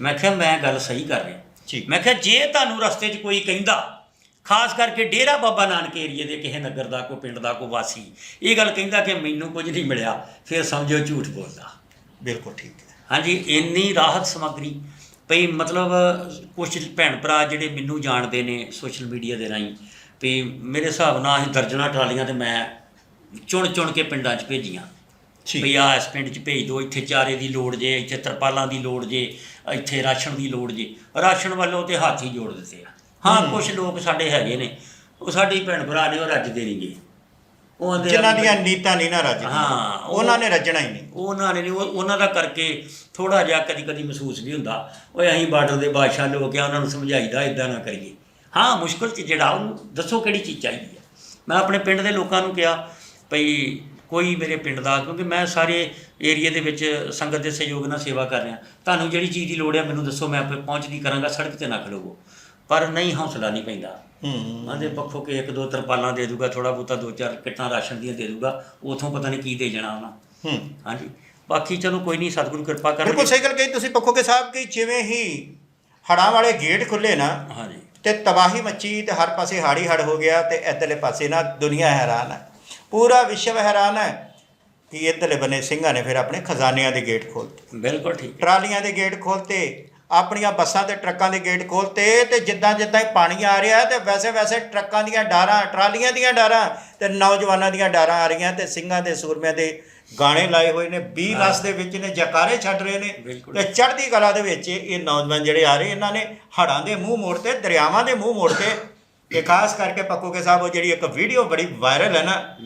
ਮੈਂ ਕਿਹਾ ਮੈਂ ਗੱਲ ਸਹੀ ਕਰ ਰਿਹਾ। ਠੀਕ। ਮੈਂ ਕਿਹਾ ਜੇ ਤੁਹਾਨੂੰ ਰਸਤੇ 'ਚ ਕੋਈ ਕਹਿੰਦਾ ਖਾਸ ਕਰਕੇ ਡੇਰਾ ਬਾਬਾ ਨਾਨਕ ਏਰੀਏ ਦੇ ਕਿਸੇ ਨਗਰ ਦਾ ਕੋਈ ਪਿੰਡ ਦਾ ਕੋਈ ਵਾਸੀ ਇਹ ਗੱਲ ਕਹਿੰਦਾ ਕਿ ਮੈਨੂੰ ਕੁਝ ਨਹੀਂ ਮਿਲਿਆ ਫਿਰ ਸਮਝੋ ਝੂਠ ਬੋਲਦਾ। ਬਿਲਕੁਲ ਠੀਕ ਹੈ। ਹਾਂਜੀ ਇੰਨੀ ਰਾਹਤ ਸਮੱਗਰੀ। ਭਈ ਮਤਲਬ ਕੁਝ ਭੈਣ ਭਰਾ ਜਿਹੜੇ ਮੈਨੂੰ ਜਾਣਦੇ ਨੇ ਸੋਸ਼ਲ ਮੀਡੀਆ ਦੇ ਰਾਹੀਂ ਵੀ ਮੇਰੇ ਹਿਸਾਬ ਨਾਲ ਅਸੀਂ ਦਰਜਨਾਂ ਟਰਾਲੀਆਂ ਤੇ ਮੈਂ ਚੁਣ ਚੁਣ ਕੇ ਪਿੰਡਾਂ 'ਚ ਭੇਜੀਆਂ। ਵੀ ਆ ਇਸ ਪਿੰਡ 'ਚ ਭੇਜ ਦਿਓ ਇੱਥੇ ਚਾਰੇ ਦੀ ਲੋੜ ਜੇ ਇੱਥੇ ਤਰਪਾਲਾਂ ਦੀ ਲੋੜ ਜੇ ਇੱਥੇ ਰਾਸ਼ਨ ਦੀ ਲੋੜ ਜੇ। ਰਾਸ਼ਨ ਵੱਲੋਂ ਤੇ ਹੱਥ ਹੀ ਜੋੜ ਦਿੱਤੇ ਆ। ਹਾਂ। ਕੁਝ ਲੋਕ ਸਾਡੇ ਹੈਗੇ ਨੇ। ਉਹ ਸਾਡੀ ਭੈਣ ਭਰਾ ਨੇ ਉਹ ਰੱਜਦੇ ਨਹੀਂਗੇ ਉਹ ਆਂਦੇ ਆ ਜਿਨ੍ਹਾਂ ਦੀਆਂ ਨੀਤਾਂ ਨਹੀਂ ਨਾ ਰੱਜਦੀਆਂ ਹਾਂ, ਉਹ- ਉਹਨਾਂ ਨੇ ਰੱਜਣਾ ਹੀ ਨਹੀਂ। ਉਹਨਾਂ ਨੇ ਨੀ- ਉਹ- ਉਹਨਾਂ ਦਾ ਕਰਕੇ ਥੋੜਾ ਜਿਹਾ ਕਦੀ ਕਦੀ ਮਹਿਸੂਸ ਵੀ ਹੁੰਦਾ। ਓਏ ਅਸੀਂ ਬਾਰਡਰ ਦੇ ਬਾਦਸ਼ਾਹ ਲੋਕ ਆ ਉਹਨਾਂ ਨੂੰ ਸਮਝਾਈਦਾ ਇਦਾਂ ਨਾ ਕਰੀਏ। ਹਾਂ ਮੁਸ਼ਕਲ ਚ ਜਿਹੜਾ ਉਹਨੂੰ ਦੱਸੋ ਕਿਹੜੀ ਚੀਜ਼ ਚਾਹੀਦੀ ਹੈ ਮੈਂ ਆਪਣੇ ਪਿੰਡ ਦੇ ਲੋਕਾਂ ਨੂੰ ਕਿਹਾ ਭਈ ਕੋਈ ਮੇਰੇ ਪਿੰਡ ਦਾ ਕਿਉਂਕਿ ਮੈਂ ਸਾਰੇ ਏਰੀਆ ਦੇ ਵਿੱਚ ਸੰਗਤ ਦੇ ਸਹਿਯੋਗ ਨਾਲ ਸੇਵਾ ਕਰ ਰਿਹਾ। ਤੁਹਾਨੂੰ ਜਿਹੜੀ ਚੀਜ਼ ਦੀ ਲੋੜ ਹੈ ਮੈਨੂੰ ਦੱਸੋ ਮੈਂ ਆਪੇ ਪਹੁੰਚਦੀ ਕਰਾਂਗਾ ਸੜਕ ਤੇ ਨਾ ਖੜੋਵੋ। ਪਰ ਨਹੀਂ ਹੌਸਲਾ ਨਹੀਂ ਪੈਂਦਾ। ਹੂੰ। ਆਂਦੇ ਪੱਖੋਂ ਕਿ ਇੱਕ ਦੋ ਤਰਪਾਲਾਂ ਦੇ ਦੂਗਾ ਥੋੜਾ ਬਹੁਤਾ ਦੋ ਚਾਰ ਕਿੱਟਾਂ ਰਾਸ਼ਨ ਦੀਆਂ ਦੇ ਦੂਗਾ ਉਥੋਂ ਪਤਾ ਨਹੀਂ ਕੀ ਦੇ ਜਾਣਾ ਉਹਨਾਂ। ਹੂੰ। ਹਾਂਜੀ। ਬਾਕੀ ਚਲੋ ਕੋਈ ਨਹੀਂ ਸਤਿਗੁਰੂ ਕਿਰਪਾ ਬਿਲਕੁਲ ਕਰਨਗੇ ਸਹੀ ਗੱਲ ਕਹੀ ਤੁਸੀਂ ਪੱਖੋਕੇ ਸਾਹਿਬ ਕਿ ਜਿਵੇਂ ਹੀ ਹੜਾਂ ਵਾਲੇ ਗੇਟ ਖੁੱਲੇ ਨਾ ਹਾਂਜੀ। ਤੇ ਤਬਾਹੀ ਮੱਚੀ ਤੇ ਹਰ ਪਾਸੇ ਹਾੜੀ ਹੜ ਹੋ ਗਿਆ ਤੇ ਇੱਧਰਲੇ ਪਾਸੇ ਨਾ ਦੁਨੀਆ ਹੈਰਾਨ ਹੈ। ਪੂਰਾ ਵਿਸ਼ਵ ਹੈਰਾਨ ਹੈ ਕਿ ਇੱਧਰਲੇ ਬਨੇ ਸਿੰਘਾਂ ਨੇ ਫਿਰ ਆਪਣੇ ਖਜ਼ਾਨਿਆਂ ਦੇ ਗੇਟ ਖੋਲ੍ਹਤੇ ਬਿਲਕੁਲ ਠੀਕ। ਟਰਾਲੀਆਂ ਦੇ ਗੇਟ ਖੋਲ੍ਹਤੇ ਆਪਣੀਆਂ ਬੱਸਾਂ ਤੇ ਟਰੱਕਾਂ ਦੇ ਗੇਟ ਖੋਲ੍ਹਤੇ ਤੇ ਜਿੱਦਾਂ ਜਿੱਦਾਂ ਹੀ ਪਾਣੀ ਆ ਰਿਹਾ ਤੇ ਵੈਸੇ ਵੈਸੇ ਟਰੱਕਾਂ ਦੀਆਂ ਡਾਰਾਂ ਟਰਾਲੀਆਂ ਦੀਆਂ ਡਾਰਾਂ ਤੇ ਨੌਜਵਾਨਾਂ ਦੀਆਂ ਡਾਰਾਂ ਆ ਰਹੀਆਂ ਤੇ ਸਿੰਘਾਂ ਦੇ ਸੂਰਮਿਆਂ ਦੇ ਗਾਣੇ ਲਾਏ ਹੋਏ ਨੇ 20 ਰਸ ਦੇ ਵਿੱਚ ਨੇ ਜਕਾਰੇ ਛੱਡ ਰਹੇ ਨੇ। ਤੇ ਚੜ੍ਹਦੀ ਕਲਾ ਦੇ ਵਿੱਚ ਇਹ ਨੌਜਵਾਨ ਜਿਹੜੇ ਆ ਰਹੇ ਇਹਨਾਂ ਨੇ ਹੜਾਂ ਦੇ ਮੂੰਹ ਮੋੜਤੇ ਦਰਿਆਵਾਂ ਦੇ ਮੂੰਹ ਮੋੜਤੇ ਇਹ ਖਾਸ ਕਰਕੇ ਪੱਕੋਕੇ ਸਾਹਿਬ ਉਹ ਜਿਹੜੀ ਇੱਕ ਵੀਡੀਓ ਬੜੀ ਵਾਇਰਲ ਹੈ ਨਾ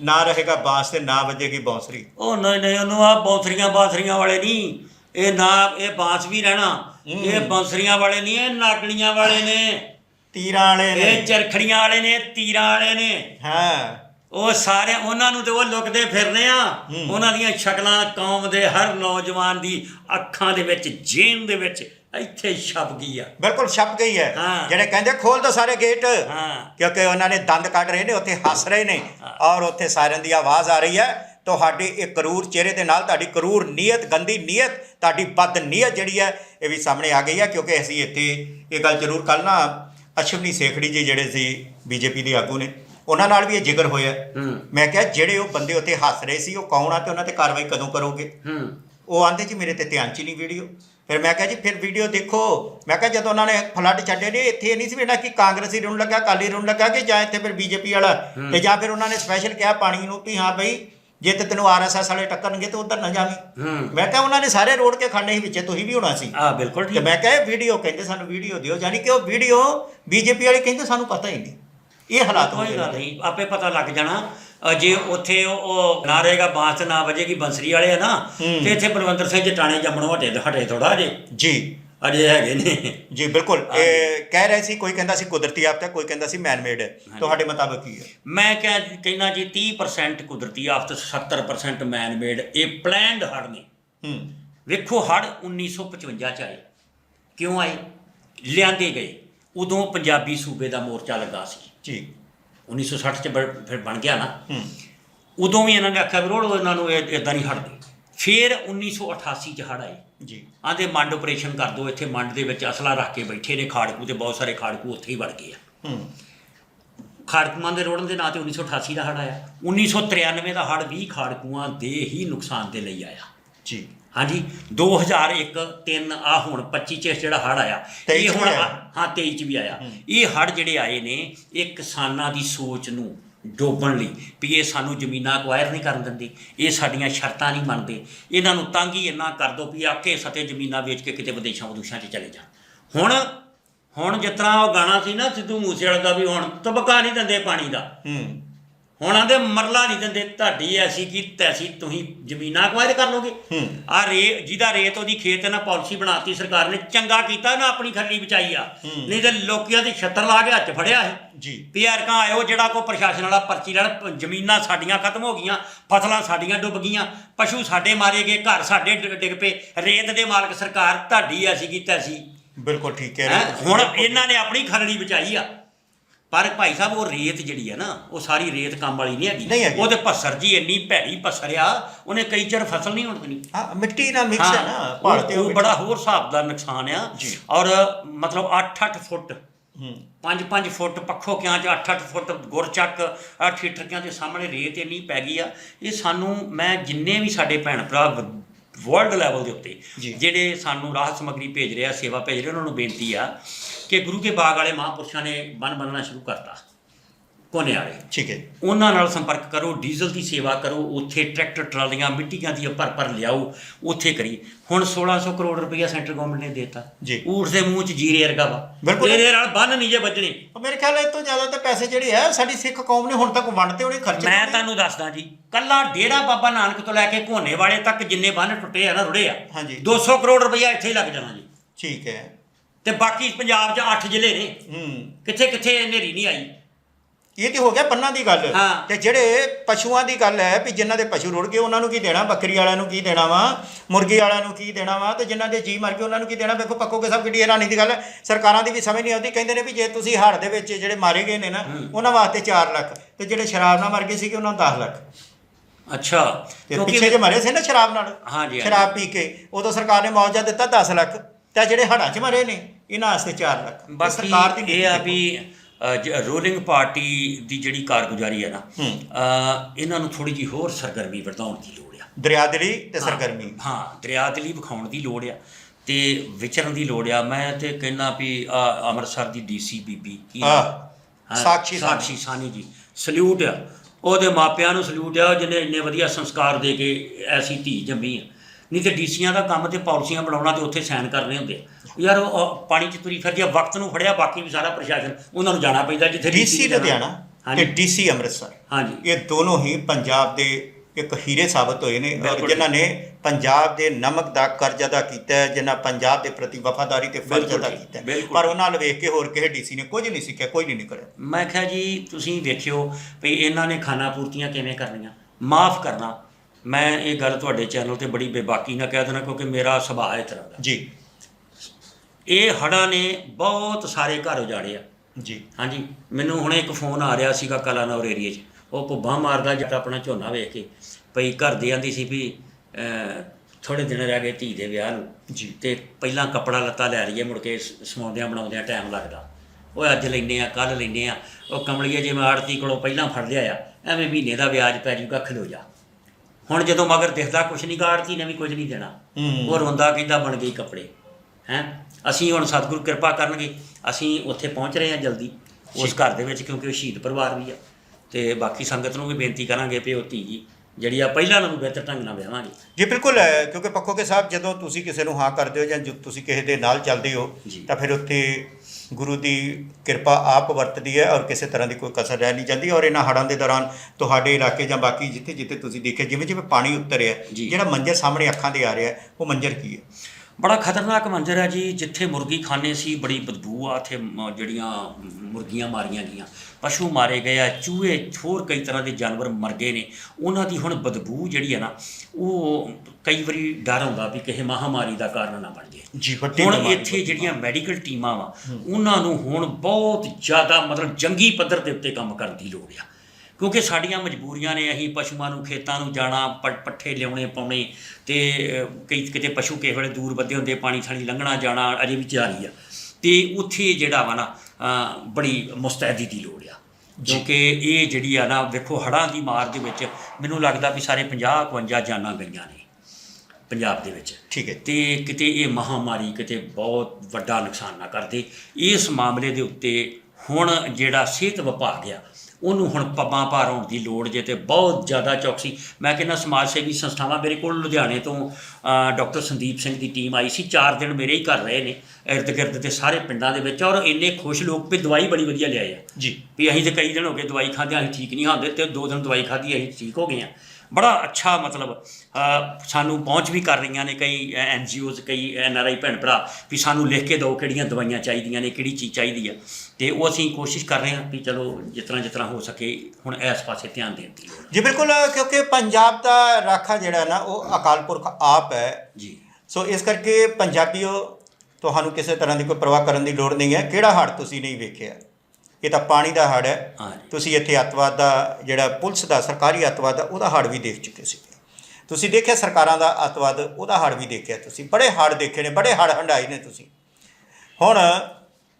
ਨਾ ਰਹੇਗਾ ਬਾਂਸ ਤੇ ਨਾ ਵੱਜੇਗੀ ਬੌਂਸਰੀ। ਉਹ ਨਹੀਂ ਨਹੀਂ ਉਹਨੂੰ ਆ ਬੌਂਸਰੀਆਂ ਬਾਂਸਰੀਆਂ ਵਾਲੇ ਨਹੀਂ ਇਹ ਨਾ ਇਹ ਬਾਂਸ ਵੀ ਰਹਿਣਾ। ਇਹ ਬਾਂਸਰੀਆਂ ਵਾਲੇ ਨਹੀਂ ਇਹ ਨਾਗਣੀਆਂ ਵਾਲੇ ਨੇ। ਤੀਰਾਂ ਵਾਲੇ ਇਹ ਨੇ ਚਰਖੜੀਆਂ ਵਾਲੇ ਨੇ ਤੀਰਾਂ ਵਾਲੇ ਨੇ। ਹਾਂ। ਉਹ ਸਾਰੇ ਉਹਨਾਂ ਨੂੰ ਤੇ ਉਹ ਲੁਕਦੇ ਫਿਰਨੇ ਆ। ਉਹਨਾਂ ਦੀਆਂ ਸ਼ਕਲਾਂ ਕੌਮ ਦੇ ਹਰ ਨੌਜਵਾਨ ਦੀ ਅੱਖਾਂ ਦੇ ਵਿੱਚ ਜੇਨ ਦੇ ਵਿੱਚ ਇੱਥੇ ਛਪ ਗਈ ਆ। ਬਿਲਕੁਲ ਛਪ ਗਈ ਹੈ। ਹਾਂ। ਜਿਹੜੇ ਕਹਿੰਦੇ ਖੋਲ ਦੋ ਸਾਰੇ ਗੇਟ ਹਾਂ। ਕਿਉਂਕਿ ਉਹਨਾਂ ਨੇ ਦੰਦ ਕੱਢ ਰਹੇ ਨੇ ਉੱਥੇ ਹੱਸ ਰਹੇ ਨੇ ਔਰ ਉੱਥੇ ਸਾਇਰਨ ਦੀ ਆਵਾਜ਼ ਆ ਰਹੀ ਹੈ। ਤੁਹਾਡੀ ਇਹ ਕਰੂਰ ਚਿਹਰੇ ਦੇ ਨਾਲ ਤੁਹਾਡੀ ਕਰੂਰ ਨੀਅਤ ਗੰਦੀ ਨੀਅਤ ਤੁਹਾਡੀ ਬਦ ਨੀਅਤ ਜਿਹੜੀ ਹੈ ਇਹ ਵੀ ਸਾਹਮਣੇ ਆ ਗਈ ਹੈ ਕਿਉਂਕਿ ਅਸੀਂ ਇੱਥੇ ਇਹ ਗੱਲ ਜ਼ਰੂਰ ਕੱਲ ਨਾ ਅਸ਼ਵਨੀ ਸੇਖੜੀ ਜੀ ਜਿਹੜੇ ਸੀ ਬੀਜੇਪੀ ਦੇ ਆਗੂ ਨੇ ਉਹਨਾਂ ਨਾਲ ਵੀ ਇਹ ਜ਼ਿਕਰ ਹੋਇਆ ਹੂੰ। ਮੈਂ ਕਿਹਾ ਜਿਹੜੇ ਉਹ ਬੰਦੇ ਉੱਥੇ ਹੱਸ ਰਹੇ ਸੀ ਉਹ ਕੌਣ ਆ ਤੇ ਉਹਨਾਂ ਤੇ ਕਾਰਵਾਈ ਕਦੋਂ ਕਰੋਗੇ? ਹੂੰ। ਉਹ ਆਂਦੇ ਜੀ ਮੇਰੇ ਤੇ ਧਿਆਨ ਚ ਹੀ ਨਹੀਂ ਵੀਡੀਓ। ਫਿਰ ਮੈਂ ਕਿਹਾ ਜੀ ਫਿਰ ਵੀਡੀਓ ਦੇਖੋ। ਮੈਂ ਕਿਹਾ ਜਦੋਂ ਉਹਨਾਂ ਨੇ ਫਲੱਡ ਛੱਡੇ ਨੇ ਇੱਥੇ ਨਹੀਂ ਸੀ ਵੇਣਾ ਕਿ ਕਾਂਗਰਸੀ ਰੁਣ ਲੱਗਾ ਕਾਲੀ ਰੁਣ ਲੱਗਾ ਕਿ ਜਾਂ ਇੱਥੇ ਫਿਰ ਬੀਜੇਪੀ ਵਾਲਾ। ਤੇ ਜਾਂ ਫਿਰ ਉਹਨਾਂ ਨੇ ਸਪੈਸ਼ਲ ਕਿਹਾ ਪਾਣੀ ਨੂੰ ਕਿ ਹਾਂ ਬਈ ਜੇ ਤੇ ਤੈਨੂੰ ਆਰਐਸਐਸ ਵਾਲੇ ਟੱਕਰਨਗੇ ਤੇ ਉਧਰ ਨਾ ਜਾਵੀਂ। ਹੂੰ। ਮੈਂ ਕਿਹਾ ਉਹਨਾਂ ਨੇ ਸਾਰੇ ਰੋਡ ਕੇ ਖੜਨੇ ਸੀ ਵਿੱਚੇ ਤੁਸੀਂ ਵੀ ਹੋਣਾ ਸੀ। ਆ ਬਿਲਕੁਲ ਤੇ ਠੀਕ। ਮੈਂ ਕਿਹਾ ਵੀਡੀਓ ਕਹਿੰਦੇ ਸਾਨੂੰ ਵੀਡੀਓ ਦਿਓ ਯਾਨੀ ਕਿ ਉਹ ਵੀਡੀਓ ਬੀਜੇਪੀ ਵਾਲੇ ਕਹਿੰਦੇ ਸਾਨੂੰ ਪਤਾ ਹੀ ਨਹੀਂ। ਇਹ ਹਾਲਾਤ ਹੋ ਨਹੀਂ ਆਪੇ ਪਤਾ ਲੱਗ ਜਾਣਾ। ਜੇ ਉੱਥੇ ਉਹ- ਨਾ ਰਹੇਗਾ ਬਾਂਸ ਨਾ ਵਜੇਗੀ ਬੰਸਰੀ ਵਾਲੇ ਆ ਨਾ ਹੂੰ। ਤੇ ਇੱਥੇ ਬਲਵੰਦਰ ਸਿੰਘ ਜਟਾਣੇ ਜੰਮਣੋਂ ਹਟੇ ਹਟੇ ਥੋੜਾ ਜੇ ਜੀ। ਅਜੇ ਹੈਗੇ ਨੇ। ਜੀ ਬਿਲਕੁਲ। ਇਹ ਕਹਿ ਰਹੇ ਸੀ ਕੋਈ ਕਹਿੰਦਾ ਸੀ ਕੁਦਰਤੀ ਆਫਤ ਕੋਈ ਕਹਿੰਦਾ ਸੀ ਮੈਨ ਮੇਡ ਹੈ। ਤੁਹਾਡੇ ਮੁਤਾਬਕ ਕੀ ਹੈ? ਮੈਂ ਕਿਹਾ ਕਹਿਣਾ ਜੀ 30% ਕੁਦਰਤੀ ਆਫਤ 70% ਮੈਨ ਮੇਡ ਇਹ ਪਲੈਨਡ ਹੜ ਨੇ। ਹੂੰ। ਵੇਖੋ ਹੜ 1955 ਚ ਆਏ। ਕਿਉਂ ਆਏ? ਲਿਆਂਦੇ ਗਏ। ਉਦੋਂ ਪੰਜਾਬੀ ਸੂਬੇ ਦਾ ਮੋਰਚਾ ਲੱਗਾ ਸੀ। ਜੀ। 1960 ਚ ਫਿਰ ਬਣ ਗਿਆ ਨਾ। ਉਦੋਂ ਵੀ ਇਹਨਾਂ ਨੇ ਆਖਿਆ ਵੀ ਰੋੜੋ ਇਹਨਾਂ ਨੂੰ ਇਦਾਂ ਨਹੀਂ ਹਟਦੇ। ਫਿਰ 1988 ਚ ਹੜ ਆਏ। ਜੀ। ਆਂਦੇ ਮੰਡ ਆਪਰੇਸ਼ਨ ਕਰ ਦਿਓ ਇੱਥੇ ਮੰਡ ਦੇ ਵਿੱਚ ਅਸਲਾ ਰੱਖ ਕੇ ਬੈਠੇ ਨੇ ਖਾੜਕੂ ਤੇ ਬਹੁਤ ਸਾਰੇ ਖਾੜਕੂ ਉੱਥੇ ਹੀ ਵੜ ਗਏ ਆ। ਹੂੰ। ਖਾੜਕੂਆਂ ਦੇ ਰੋੜਨ ਦੇ ਨਾਂ ਤੇ 1988 ਦਾ ਹੜ ਆਇਆ। 1993 ਦਾ ਹੜ ਵੀ ਖਾੜਕੂਆਂ ਦੇ ਹੀ ਨੁਕਸਾਨ ਦੇ ਲਈ ਆਇਆ। ਜੀ। ਹਾਂਜੀ 2001 3 ਆ ਹੁਣ 25 ਚ ਜਿਹੜਾ ਹੜ ਆਇਆ ਇਹ ਹੁਣ ਹਾਂ 23 ਚ ਵੀ ਆਇਆ। ਇਹ ਹੜ ਜਿਹੜੇ ਆਏ ਨੇ ਇਹ ਕਿਸਾਨਾਂ ਦੀ ਸੋਚ ਨੂੰ ਡੋਬਣ ਲਈ ਵੀ ਇਹ ਸਾਨੂੰ ਜ਼ਮੀਨਾਂ ਅਕਵਾਇਰ ਨਹੀਂ ਕਰਨ ਦਿੰਦੇ ਇਹ ਸਾਡੀਆਂ ਸ਼ਰਤਾਂ ਨਹੀਂ ਮੰਨਦੇ। ਇਹਨਾਂ ਨੂੰ ਤੰਗ ਹੀ ਇੰਨਾ ਕਰ ਦੋ ਵੀ ਆਕੇ ਸਤੇ ਜ਼ਮੀਨਾਂ ਵੇਚ ਕੇ ਕਿਤੇ ਵਿਦੇਸ਼ਾਂ ਵਿਦੂਸ਼ਾਂ 'ਚ ਚਲੇ ਜਾਣ। ਹੁਣ ਹੁਣ ਤਰ੍ਹਾਂ ਉਹ ਗਾਣਾ ਸੀ ਨਾ ਸਿੱਧੂ ਮੂਸੇਵਾਲੇ ਦਾ ਵੀ ਹੁਣ ਤਬਕਾ ਨਹੀਂ ਦਿੰਦੇ ਪਾਣੀ ਦਾ। ਹੂੰ। ਹੁਣ ਆਂਦੇ ਮਰਲਾ ਨਹੀਂ ਦਿੰਦੇ ਤੁਹਾਡੀ ਐਸੀ ਕੀ ਤੈਸੀ ਤੁਸੀਂ ਜ਼ਮੀਨਾਂ ਅਕਵਾਇਰ ਕਰ ਲੋਗੇ। ਆ ਰੇ ਜਿਹਦਾ ਰੇਤ ਉਹਦੀ ਖੇਤ ਨਾਲ ਪਾਲਿਸੀ ਬਣਾਤੀ ਸਰਕਾਰ ਨੇ ਚੰਗਾ ਕੀਤਾ ਨਾ ਆਪਣੀ ਖੱਲੀ ਬਚਾਈ ਆ। ਨਹੀਂ ਤੇ ਲੋਕੀਆਂ ਦੀ ਛੱਤਰ ਲਾ ਕੇ ਹੱਥ ਫੜਿਆ ਹੈ ਜੀ। ਪੀਆਰਕਾਂ ਆਇਓ ਜਿਹੜਾ ਕੋ ਪ੍ਰਸ਼ਾਸਨ ਵਾਲਾ ਪਰਚੀ ਲੈਣ ਪ- ਜ਼ਮੀਨਾਂ ਸਾਡੀਆਂ ਖਤਮ ਹੋ ਗਈਆਂ ਫਸਲਾਂ ਸਾਡੀਆਂ ਡੁੱਬ ਗਈਆਂ ਪਸ਼ੂ ਸਾਡੇ ਮਾਰੇ ਗਏ ਘਰ ਸਾਡੇ ਡਿੱਗ ਪਏ ਰੇਤ ਦੇ ਮਾਲਕ ਸਰਕਾਰ ਤੁਹਾਡੀ ਐਸੀ ਕੀ ਤੈਸੀ। ਬਿਲਕੁਲ ਠੀਕ ਹੈਂ? ਹੁਣ ਇਹਨਾਂ ਨੇ ਆਪਣੀ ਖਰੜੀ ਬਚਾਈ ਆ। ਪਰ ਭਾਈ ਸਾਹਿਬ ਉਹ ਰੇਤ ਜਿਹੜੀ ਆ ਨਾ ਉਹ ਸਾਰੀ ਰੇਤ ਕੰਮ ਵਾਲੀ ਨਹੀਂ ਨਹੀਂ ਹੈਗੀ। ਹੈਗੀ। ਉਹਦੇ ਪੱਸਰ ਜੀ ਇੰਨੀ ਭੈੜੀ ਪੱਸਰ ਆ ਉਹਨੇ ਕਈ ਚਿਰ ਫਸਲ ਨਹੀਂ ਹੋਣ ਹਾਂ ਮਿੱਟੀ ਨਾਲ ਮਿਕਸ ਹੈ ਨਾ ਹਾਂ ਭਾਰਤੀ ਉਹ- ਉਹ ਬੜਾ ਹੋਰ ਹਿਸਾਬ ਦਾ ਨੁਕਸਾਨ ਆ। ਜੀ। ਔਰ ਮਤਲਬ 8-8 ਫੁੱਟ। ਹੂੰ। 5-5 ਫੁੱਟ ਪੱਖੋ ਕਿਆਂ ਚ 8-8 ਫੁੱਟ ਗੁਰਚੱਕ ਆ ਠੇਠਰਕਿਆਂ ਦੇ ਸਾਹਮਣੇ ਰੇਤ ਇੰਨੀ ਪੈ ਗਈ ਆ। ਇਹ ਸਾਨੂੰ ਮੈਂ ਜਿੰਨੇ ਵੀ ਸਾਡੇ ਭੈਣ ਭਰਾ ਵਰਲਡ ਲੈਵਲ ਦੇ ਉੱਤੇ। ਜਿਹੜੇ ਸਾਨੂੰ ਰਾਹਤ ਸਮੱਗਰੀ ਭੇਜ ਰਹੇ ਸੇਵਾ ਭੇਜ ਰਹੇ ਉਹਨਾਂ ਨੂੰ ਬੇਨਤੀ ਆ ਕਿ ਗੁਰੂ ਕੇ ਬਾਗ ਵਾਲੇ ਮਹਾਂਪੁਰਸ਼ਾਂ ਨੇ ਬੰਨ ਬੰਨਣਾ ਸ਼ੁਰੂ ਕਰਤਾ ਕੋਨੇ ਵਾਲੇ। ਠੀਕ ਹੈ ਉਹਨਾਂ ਨਾਲ ਸੰਪਰਕ ਕਰੋ ਡੀਜ਼ਲ ਦੀ ਸੇਵਾ ਕਰੋ ਉੱਥੇ ਟਰੈਕਟਰ ਟਰਾਲੀਆਂ ਮਿੱਟੀਆਂ ਦੀਆਂ ਭਰ ਭਰ ਲਿਆਓ ਉੱਥੇ ਕਰੀ। ਹੁਣ 1600 ਕਰੋੜ ਰੁਪਈਆ ਸੈਂਟਰ ਗਵਰਨਮੈਂਟ ਨੇ ਦੇਤਾ। ਜੀ। ਊਠ ਦੇ ਮੂੰਹ 'ਚ ਜੀਰੇ ਵਰਗਾ ਵਾ। ਬਿਲਕੁਲ। ਇਹਦੇ ਨਾਲ ਬੰਨ ਨਹੀਂ ਜੇ ਵੱਜਣੇ। ਉਹ ਮੇਰੇ ਖਿਆਲ ਇਹ ਤੋਂ ਜ਼ਿਆਦਾ ਤਾਂ ਪੈਸੇ ਜਿਹੜੇ ਹੈ ਸਾਡੀ ਸਿੱਖ ਕੌਮ ਨੇ ਹੁਣ ਤੱਕ ਵੰਡਤੇ ਉਹਨੇ ਖਰਚੇ ਮੈਂ। ਤੁਹਾਨੂੰ ਦੱਸਦਾ ਜੀ ਕੱਲਾ ਡੇਰਾ ਬਾਬਾ ਨਾਨਕ ਤੋਂ ਲੈ ਕੇ ਘੋਨੇ ਵਾਲੇ ਤੱਕ ਜਿੰਨੇ ਬੰਨ ਟੁੱਟੇ ਆ ਨਾ ਰੁੜੇ ਆ ਹਾਂਜੀ। 200 ਕਰੋੜ ਰੁਪਈਆ ਇੱਥੇ ਹੀ ਲੱਗ ਜਾਣਾ ਜੀ। ਠੀਕ ਹੈ। ਤੇ ਬਾਕੀ ਪੰਜਾਬ 'ਚ 8 ਜ਼ਿਲ੍ਹੇ ਨੇ। ਹੂੰ। ਕਿੱਥੇ ਕਿੱਥੇ ਹਨੇਰੀ ਨਹੀਂ ਆਈ। ਇਹ ਤੇ ਹੋ ਗਿਆ ਪੰਨਾਂ ਦੀ ਗੱਲ? ਹਾਂ। ਤੇ ਜਿਹੜੇ ਪਸ਼ੂਆਂ ਦੀ ਗੱਲ ਹੈ ਵੀ ਜਿਨ੍ਹਾਂ ਦੇ ਪਸ਼ੂ ਰੁੜ ਗਏ ਉਹਨਾਂ ਨੂੰ ਕੀ ਦੇਣਾ? ਬੱਕਰੀ ਵਾਲਿਆਂ ਨੂੰ ਕੀ ਦੇਣਾ ਵਾ? ਮੁਰਗੀ ਵਾਲਿਆਂ ਨੂੰ ਕੀ ਦੇਣਾ ਵਾ? ਤੇ ਜਿਨ੍ਹਾਂ ਦੇ ਜੀ ਮਰ ਗਏ ਉਹਨਾਂ ਨੂੰ ਕੀ ਦੇਣਾ? ਵੇਖੋ ਪੱਕੋਗੇ ਸਭ ਕਿੱਡੀ ਹੈਰਾਨੀ ਦੀ ਗੱਲ ਹੈ। ਸਰਕਾਰਾਂ ਦੀ ਵੀ ਸਮਝ ਨਹੀਂ ਆਉਂਦੀ। ਕਹਿੰਦੇ ਨੇ ਵੀ ਜੇ ਤੁਸੀਂ ਹੜ੍ਹ ਦੇ ਵਿੱਚ ਜਿਹੜੇ ਮਾਰੇ ਗਏ ਨੇ ਨਾ ਉਹਨਾਂ ਵਾਸਤੇ 4 ਲੱਖ। ਤੇ ਜਿਹੜੇ ਸ਼ਰਾਬ ਨਾਲ ਮਰ ਗਏ ਸੀਗੇ ਉਹਨਾਂ ਨੂੰ 10 ਲੱਖ। ਅੱਛਾ। ਤੇ ਪਿੱਛੇ ਜੇ ਮਰੇ ਸੀ ਨਾ ਸ਼ਰਾਬ ਨਾਲ? ਹਾਂਜੀ, ਹਾਂਜੀ। ਸ਼ਰਾਬ ਪੀ ਕੇ ਉਦੋਂ ਸਰਕਾਰ ਨੇ ਮੁਆਵਜ਼ਾ ਦਿੱਤਾ 10 ਲੱਖ। ਤੇ ਜਿਹੜੇ ਹੜ੍ਹਾਂ 'ਚ ਮਰੇ ਨੇ ਇਹਨਾਂ ਵਾਸਤੇ 4 ਲੱਖ। ਬਾਕੀ ਸਰਕਾਰ ਦੀ ਨੀਤੀ ਇਹ ਆ ਦੇਖੋ। ਵੀ ਰੂਲਿੰਗ ਪਾਰਟੀ ਦੀ ਜਿਹੜੀ ਕਾਰਗੁਜ਼ਾਰੀ ਹੈ ਨਾ ਇਹਨਾਂ ਨੂੰ ਥੋੜੀ ਜੀ ਹੋਰ ਸਰਗਰਮੀ ਵਧਾਉਣ ਦੀ ਲੋੜ ਆ। ਦਰਿਆਦਿਲੀ ਤੇ ਸਰਗਰਮੀ। ਹਾਂ ਦਰਿਆ ਦੇ ਲਈ ਵਿਖਾਉਣ ਦੀ ਲੋੜ ਆ ਤੇ ਵਿਚਰਨ ਦੀ ਲੋੜ ਆ। ਮੈਂ ਤੇ ਕਹਿੰਦਾ ਵੀ ਅੰਮ੍ਰਿਤਸਰ ਦੀ ਡੀਸੀ ਬੀਬੀ ਕੀ ਸਾਨੀ। ਸਾਕਸ਼ੀ ਸਾਨੀ ਜੀ। ਸਲੂਟ ਆ। ਉਹਦੇ ਮਾਪਿਆਂ ਨੂੰ ਸਲੂਟ ਆ ਜਿਹਨੇ ਇੰਨੇ ਵਧੀਆ ਸੰਸਕਾਰ ਦੇ ਕੇ ਐਸੀ ਧੀ ਜੰਮੀ ਆ। ਨਹੀਂ ਤੇ ਡੀਸੀਆਂ ਦਾ ਕੰਮ ਤੇ ਪਾਲਿਸੀਆਂ ਬਣਾਉਣਾ ਤੇ ਉੱਥੇ ਸਾਈਨ ਕਰਨੇ ਹੁੰਦੇ ਆ। ਯਾਰ ਉਹ ਪਾਣੀ 'ਚ ਤੁਰੀ ਫਿਰਦੀ ਆ ਵਕਤ ਨੂੰ ਫੜਿਆ ਬਾਕੀ ਵੀ ਸਾਰਾ ਪ੍ਰਸ਼ਾਸਨ ਉਹਨਾਂ ਨੂੰ ਜਾਣਾ ਪੈਂਦਾ ਜਿੱਥੇ ਡੀਸੀ। ਲੁਧਿਆਣਾ ਤੇ ਡੀਸੀ ਅੰਮ੍ਰਿਤਸਰ ਹਾਂਜੀ ਇਹ ਦੋਨੋਂ ਹੀ ਪੰਜਾਬ ਦੇ ਇੱਕ ਹੀਰੇ ਸਾਬਤ ਹੋਏ ਨੇ। ਜਿਨ੍ਹਾਂ ਨੇ ਪੰਜਾਬ ਦੇ ਨਮਕ ਦਾ ਕਰਜ਼ ਅਦਾ ਕੀਤਾ ਹੈ ਜਿਨ੍ਹਾਂ ਪੰਜਾਬ ਦੇ ਪ੍ਰਤੀ ਵਫਾਦਾਰੀ ਤੇ ਫਰਜ਼ ਅਦਾ ਕੀਤਾ। ਪਰ ਉਹਨਾਂ ਨੂੰ ਵੇਖ ਕੇ ਹੋਰ ਕਿਸੇ ਡੀਸੀ ਨੇ ਕੁਝ ਨਹੀਂ ਸਿੱਖਿਆ ਕੋਈ ਨਹੀਂ ਨਿਕਲਿਆ ਮੈਂ ਕਿਹਾ ਜੀ ਤੁਸੀਂ ਵੇਖਿਓ ਵੀ ਇਹਨਾਂ ਨੇ ਖਾਣਾ ਪੂਰਤੀਆਂ ਕਿਵੇਂ ਕਰਨੀਆਂ ਮਾਫ ਕਰਨਾ ਮੈਂ ਇਹ ਗੱਲ ਤੁਹਾਡੇ ਚੈਨਲ ਤੇ ਬੜੀ ਬੇਬਾਕੀ ਨਾਲ ਕਹਿ ਦੇਣਾ ਕਿਉਂਕਿ ਮੇਰਾ ਸੁਭਾਅ ਇਸ ਤਰ੍ਹਾਂ ਦਾ। ਜੀ। ਇਹ ਹੜ੍ਹਾਂ ਨੇ ਬਹੁਤ ਸਾਰੇ ਘਰ ਉਜਾੜੇ ਆ। ਜੀ। ਹਾਂਜੀ ਮੈਨੂੰ ਹੁਣੇ ਇੱਕ ਫੋਨ ਆ ਰਿਹਾ ਸੀਗਾ ਕਲਾਨੌਰ ਏਰੀਏ 'ਚ। ਉਹ ਭੁੱਬਾਂ ਮਾਰਦਾ ਜੱਟ ਆਪਣਾ ਝੋਨਾ ਵੇਖ ਕੇ ਭਈ ਘਰ ਦੇ ਆਂਦੀ ਸੀ ਵੀ ਥੋੜੇ ਦਿਨ ਰਹਿ ਗਏ ਧੀ ਦੇ ਵਿਆਹ ਨੂੰ। ਜੀ। ਤੇ ਪਹਿਲਾਂ ਕੱਪੜਾ ਲੱਤਾ ਲੈ ਲਈਏ ਮੁੜ ਕੇ ਸਮਾਉਂਦਿਆਂ ਬਣਾਉਂਦਿਆਂ ਟਾਈਮ ਲੱਗਦਾ। ਉਹ ਅੱਜ ਲੈਨੇ ਆ ਕੱਲ ਲੈਨੇ ਆ। ਉਹ ਕਮਲੀਏ ਜਿਵੇਂ ਆੜਤੀ ਕੋਲੋਂ ਪਹਿਲਾਂ ਫੜ ਲਿਆ ਆ ਐਵੇਂ ਮਹੀਨੇ ਦਾ ਵਿਆਜ ਪੈ ਜਾਊਗਾ ਖਲੋ ਜਾ। ਹੁਣ ਜਦੋਂ ਮਗਰ ਦਿਖਦਾ ਕੁਛ ਨਹੀਂ ਆੜਤੀ ਨੇ ਵੀ ਕੁਝ ਨਹੀਂ ਦੇਣਾ। ਉਹ ਰੋਂਦਾ ਕਹਿੰਦਾ ਬਣ ਗਈ ਕੱਪੜੇ। ਹੈ? ਅਸੀਂ ਹੁਣ ਸਤਿਗੁਰੂ ਕਿਰਪਾ ਕਰਨਗੇ। ਅਸੀਂ ਉੱਥੇ ਪਹੁੰਚ ਰਹੇ ਹਾਂ ਜਲਦੀ ਉਸ ਘਰ ਦੇ ਵਿੱਚ ਕਿਉਂਕਿ ਉਹ ਸ਼ਹੀਦ ਪਰਿਵਾਰ ਵੀ ਆ। ਤੇ ਬਾਕੀ ਸੰਗਤ ਨੂੰ ਵੀ ਬੇਨਤੀ ਕਰਾਂਗੇ ਵੀ ਉਹ ਧੀ ਜੀ ਜਿਹੜੀ ਆ ਪਹਿਲਾਂ ਨਾਲੋਂ ਬਿਹਤਰ ਢੰਗ ਨਾਲ ਵਿਆਹਾਂਗੇ। ਜੀ ਬਿਲਕੁਲ ਕਿਉਂਕਿ ਪੱਖੋਕੇ ਸਾਹਿਬ ਜਦੋਂ ਤੁਸੀਂ ਕਿਸੇ ਨੂੰ ਹਾਂ ਕਰਦੇ ਹੋ ਜਾਂ ਤੁਸੀਂ ਕਿਸੇ ਦੇ ਨਾਲ ਚੱਲਦੇ ਹੋ। ਤਾਂ ਫਿਰ ਉੱਥੇ ਗੁਰੂ ਦੀ ਕਿਰਪਾ ਆਪ ਵਰਤਦੀ ਹੈ ਔਰ ਕਿਸੇ ਤਰ੍ਹਾਂ ਦੀ ਕੋਈ ਕਸਰ ਰਹਿ ਨਹੀਂ ਜਾਂਦੀ ਔਰ ਇਹਨਾਂ ਹੜ੍ਹਾਂ ਦੇ ਦੌਰਾਨ ਤੁਹਾਡੇ ਇਲਾਕੇ ਜਾਂ ਬਾਕੀ ਜਿੱਥੇ ਜਿੱਥੇ ਤੁਸੀਂ ਦੇਖਿਆ ਜਿਵੇਂ ਜਿਵੇਂ ਪਾਣੀ ਉਤਰਿਆ ਜੀ। ਜਿਹੜਾ ਮੰਜ਼ਰ ਸਾਹਮਣੇ ਅੱਖਾਂ ਦੇ ਆ ਰਿਹਾ ਉਹ ਮੰਜ਼ਰ ਕੀ ਹੈ ਬੜਾ ਖਤਰਨਾਕ ਮੰਜ਼ਰ ਹੈ ਜੀ ਜਿੱਥੇ ਮੁਰਗੀ ਖਾਨੇ ਸੀ ਬੜੀ ਬਦਬੂ ਆ ਮ- ਜਿਹੜੀਆਂ ਮੁਰਗੀਆਂ ਮਾਰੀਆਂ ਗਈਆਂ। ਪਸ਼ੂ ਮਾਰੇ ਗਏ ਆ ਚੂਹੇ ਹੋਰ ਕਈ ਤਰ੍ਹਾਂ ਦੇ ਜਾਨਵਰ ਮਰ ਗਏ ਨੇ। ਉਹਨਾਂ ਦੀ ਹੁਣ ਬਦਬੂ ਜਿਹੜੀ ਹੈ ਨਾ ਉਹ ਕਈ ਵਾਰੀ ਡਰ ਹੁੰਦਾ ਵੀ ਕਿਸੇ ਮਹਾਮਾਰੀ ਦਾ ਕਾਰਨ ਨਾ ਬਣ ਜੇ ਜੀ ਹੁਣ ਇੱਥੇ ਜਿਹੜੀਆਂ ਮੈਡੀਕਲ ਟੀਮਾਂ ਵਾ ਉਹਨਾਂ ਨੂੰ ਹੁਣ ਬਹੁਤ ਜ਼ਿਆਦਾ ਮਤਲਬ ਜੰਗੀ ਪੱਧਰ ਦੇ ਉੱਤੇ ਕੰਮ ਕਰਨ ਦੀ ਲੋੜ ਆ। ਕਿਉਂਕਿ ਸਾਡੀਆਂ ਮਜਬੂਰੀਆਂ ਨੇ ਅਸੀਂ ਪਸ਼ੂਆਂ ਨੂੰ ਖੇਤਾਂ ਨੂੰ ਜਾਣਾ ਪੱਠੇ ਲਿਆਉਣੇ ਪਾਉਣੇ ਤੇ ਕਈ ਕਿਤੇ ਪਸ਼ੂ ਕਿਸੇ ਵੇਲੇ ਦੂਰ ਵੱਧੇ ਹੁੰਦੇ ਪਾਣੀ ਥਾਣੀ ਲੰਘਣਾ ਜਾਣਾ ਅਜੇ ਵੀ ਜਾਰੀ ਆ। ਤੇ ਉੱਥੇ ਜਿਹੜਾ ਵਾ ਨਾ ਬੜੀ ਮੁਸਤੈਦੀ ਦੀ ਲੋੜ ਆ। ਕਿਉਂਕਿ ਇਹ ਜਿਹੜੀ ਆ ਨਾ ਵੇਖੋ ਹੜ੍ਹਾਂ ਦੀ ਮਾਰ ਦੇ ਵਿੱਚ ਮੈਨੂੰ ਲੱਗਦਾ ਵੀ ਸਾਰੇ 50 52 ਜਾਨਾਂ ਗਈਆਂ ਨੇ ਪੰਜਾਬ ਦੇ ਵਿੱਚ। ਠੀਕ ਹੈ ਤੇ ਕਿਤੇ ਇਹ ਮਹਾਮਾਰੀ ਕਿਤੇ ਬਹੁਤ ਵੱਡਾ ਨੁਕਸਾਨ ਨਾ ਕਰਦੇ ਇਸ ਮਾਮਲੇ ਦੇ ਉੱਤੇ ਹੁਣ ਜਿਹੜਾ ਸਿਹਤ ਵਿਭਾਗ ਆ ਉਹਨੂੰ ਹੁਣ ਪੱਬਾਂ ਭਾਰ ਹੋਣ ਦੀ ਲੋੜ ਜੇ ਤੇ ਬਹੁਤ ਜ਼ਿਆਦਾ ਚੌਕਸੀ। ਮੈਂ ਕਹਿੰਦਾ ਸਮਾਜ ਸੇਵੀ ਸੰਸਥਾਵਾਂ ਮੇਰੇ ਕੋਲ ਲੁਧਿਆਣੇ ਤੋਂ ਡਾਕਟਰ ਸੰਦੀਪ ਸਿੰਘ ਦੀ ਟੀਮ ਆਈ ਸੀ। 4 ਦਿਨ ਮੇਰੇ ਹੀ ਘਰ ਰਹੇ ਨੇ ਇਰਦ ਗਿਰਦ ਦੇ ਸਾਰੇ ਪਿੰਡਾਂ ਦੇ ਵਿੱਚ। ਔਰ ਇੰਨੇ ਖੁਸ਼ ਲੋਕ ਵੀ ਦਵਾਈ ਬੜੀ ਵਧੀਆ ਲਿਆਏ ਆ। ਜੀ। ਵੀ ਅਸੀਂ ਤੇ ਕਈ ਦਿਨ ਹੋ ਗਏ ਦਵਾਈ ਖਾਂਦੇ ਅਸੀਂ ਠੀਕ ਨਹੀਂ ਹੁੰਦੇ ਤੇ ਦੋ ਦਿਨ ਦਵਾਈ ਖਾਧੀ ਅਸੀਂ ਠੀਕ ਹੋ ਗਏ ਆ। ਬੜਾ ਅੱਛਾ ਮਤਲਬ ਸਾਨੂੰ ਪਹੁੰਚ ਵੀ ਕਰ ਰਹੀਆਂ ਨੇ ਕਈ ਐਨ ਜੀ ਓਜ਼ ਕਈ ਐਨ ਆਰ ਆਈ ਭੈਣ ਭਰਾ ਵੀ ਸਾਨੂੰ ਲਿਖ ਕੇ ਦਿਓ ਕਿਹੜੀਆਂ ਦਵਾਈਆਂ ਚਾਹੀਦੀਆਂ ਨੇ ਕਿਹੜੀ ਚੀਜ਼ ਚਾਹੀਦੀ ਆ। ਤੇ ਉਹ ਅਸੀਂ ਕੋਸ਼ਿਸ਼ ਕਰ ਰਹੇ ਹਾਂ ਵੀ ਚਲੋ ਜਿਸ ਤਰ੍ਹਾਂ ਜਿਸ ਤਰ੍ਹਾਂ ਹੋ ਸਕੇ ਹੁਣ ਇਸ ਪਾਸੇ ਧਿਆਨ ਦੇਣ ਦੀ ਲੋੜ ਹੈ। ਜੀ ਬਿਲਕੁਲ ਕਿਉਂਕਿ ਪੰਜਾਬ ਦਾ ਰਾਖਾ ਜਿਹੜਾ ਨਾ ਉਹ ਅਕਾਲ ਪੁਰਖ ਆਪ ਹੈ। ਜੀ। ਸੋ ਇਸ ਕਰਕੇ ਪੰਜਾਬੀਓ ਤੁਹਾਨੂੰ ਕਿਸੇ ਤਰ੍ਹਾਂ ਦੀ ਕੋਈ ਪਰਵਾਹ ਕਰਨ ਦੀ ਲੋੜ ਨਹੀਂ ਹੈ। ਕਿਹੜਾ ਹੜ੍ਹ ਤੁਸੀਂ ਨਹੀਂ ਵੇਖਿਆ? ਇਹ ਤਾਂ ਪਾਣੀ ਦਾ ਹੜ੍ਹ ਹੈ। ਤੁਸੀਂ ਇੱਥੇ ਅੱਤਵਾਦ ਦਾ ਜਿਹੜਾ ਪੁਲਿਸ ਦਾ ਸਰਕਾਰੀ ਅੱਤਵਾਦ ਦਾ ਉਹਦਾ ਹੜ੍ਹ ਵੀ ਦੇਖ ਚੁੱਕੇ ਸੀ ਤੁਸੀਂ ਦੇਖਿਆ ਸਰਕਾਰਾਂ ਦਾ ਅੱਤਵਾਦ ਉਹਦਾ ਹੜ੍ਹ ਵੀ ਦੇਖਿਆ ਤੁਸੀਂ। ਬੜੇ ਹੜ੍ਹ ਦੇਖੇ ਨੇ ਬੜੇ ਹੜ੍ਹ ਹੰਡਾਏ ਨੇ ਤੁਸੀਂ। ਹੁਣ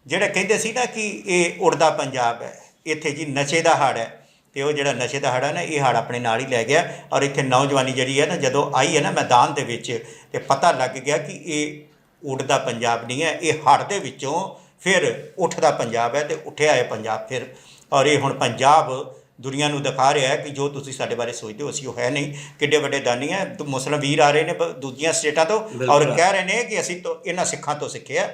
ਜਿਹੜੇ ਕਹਿੰਦੇ ਸੀ ਨਾ ਕਿ ਇਹ ਉੜਦਾ ਪੰਜਾਬ ਹੈ ਇੱਥੇ ਜੀ ਨਸ਼ੇ ਦਾ ਹੜ੍ਹ ਹੈ ਤੇ ਉਹ ਜਿਹੜਾ ਨਸ਼ੇ ਦਾ ਹੜ੍ਹ ਹੈ ਨਾ ਇਹ ਹੜ੍ਹ ਆਪਣੇ ਨਾਲ ਹੀ ਲੈ ਗਿਆ ਔਰ ਇੱਥੇ ਨੌਜਵਾਨੀ ਜਿਹੜੀ ਹੈ ਨਾ ਜਦੋਂ ਆਈ ਹੈ ਨਾ ਮੈਦਾਨ ਦੇ ਵਿੱਚ ਤੇ ਪਤਾ ਲੱਗ ਗਿਆ ਕਿ ਇਹ ਉੜਦਾ ਪੰਜਾਬ ਨਹੀਂ ਹੈ ਇਹ ਹੜ੍ਹ ਦੇ ਵਿੱਚੋਂ ਫਿਰ ਉੱਠਦਾ ਪੰਜਾਬ ਹੈ ਤੇ ਉੱਠਿਆ ਹੈ ਪੰਜਾਬ ਫਿਰ। ਔਰ ਇਹ ਹੁਣ ਪੰਜਾਬ ਦੁਨੀਆ ਨੂੰ ਦਿਖਾ ਰਿਹਾ ਹੈ ਕਿ ਜੋ ਤੁਸੀਂ ਸਾਡੇ ਬਾਰੇ ਸੋਚਦੇ ਹੋ ਅਸੀਂ ਉਹ ਹੈ ਨਹੀਂ। ਕਿੱਡੇ ਵੱਡੇ ਦਾਨੀ ਹੈ ਮੁਸਲਮ ਵੀਰ ਆ ਰਹੇ ਨੇ ਦੂਜੀਆਂ ਸਟੇਟਾਂ ਤੋਂ। ਔਰ। ਕਹਿ ਰਹੇ ਨੇ ਕਿ ਅਸੀਂ ਤੋਂ ਇਹਨਾਂ ਸਿੱਖਾਂ ਤੋਂ ਸਿੱਖਿਆ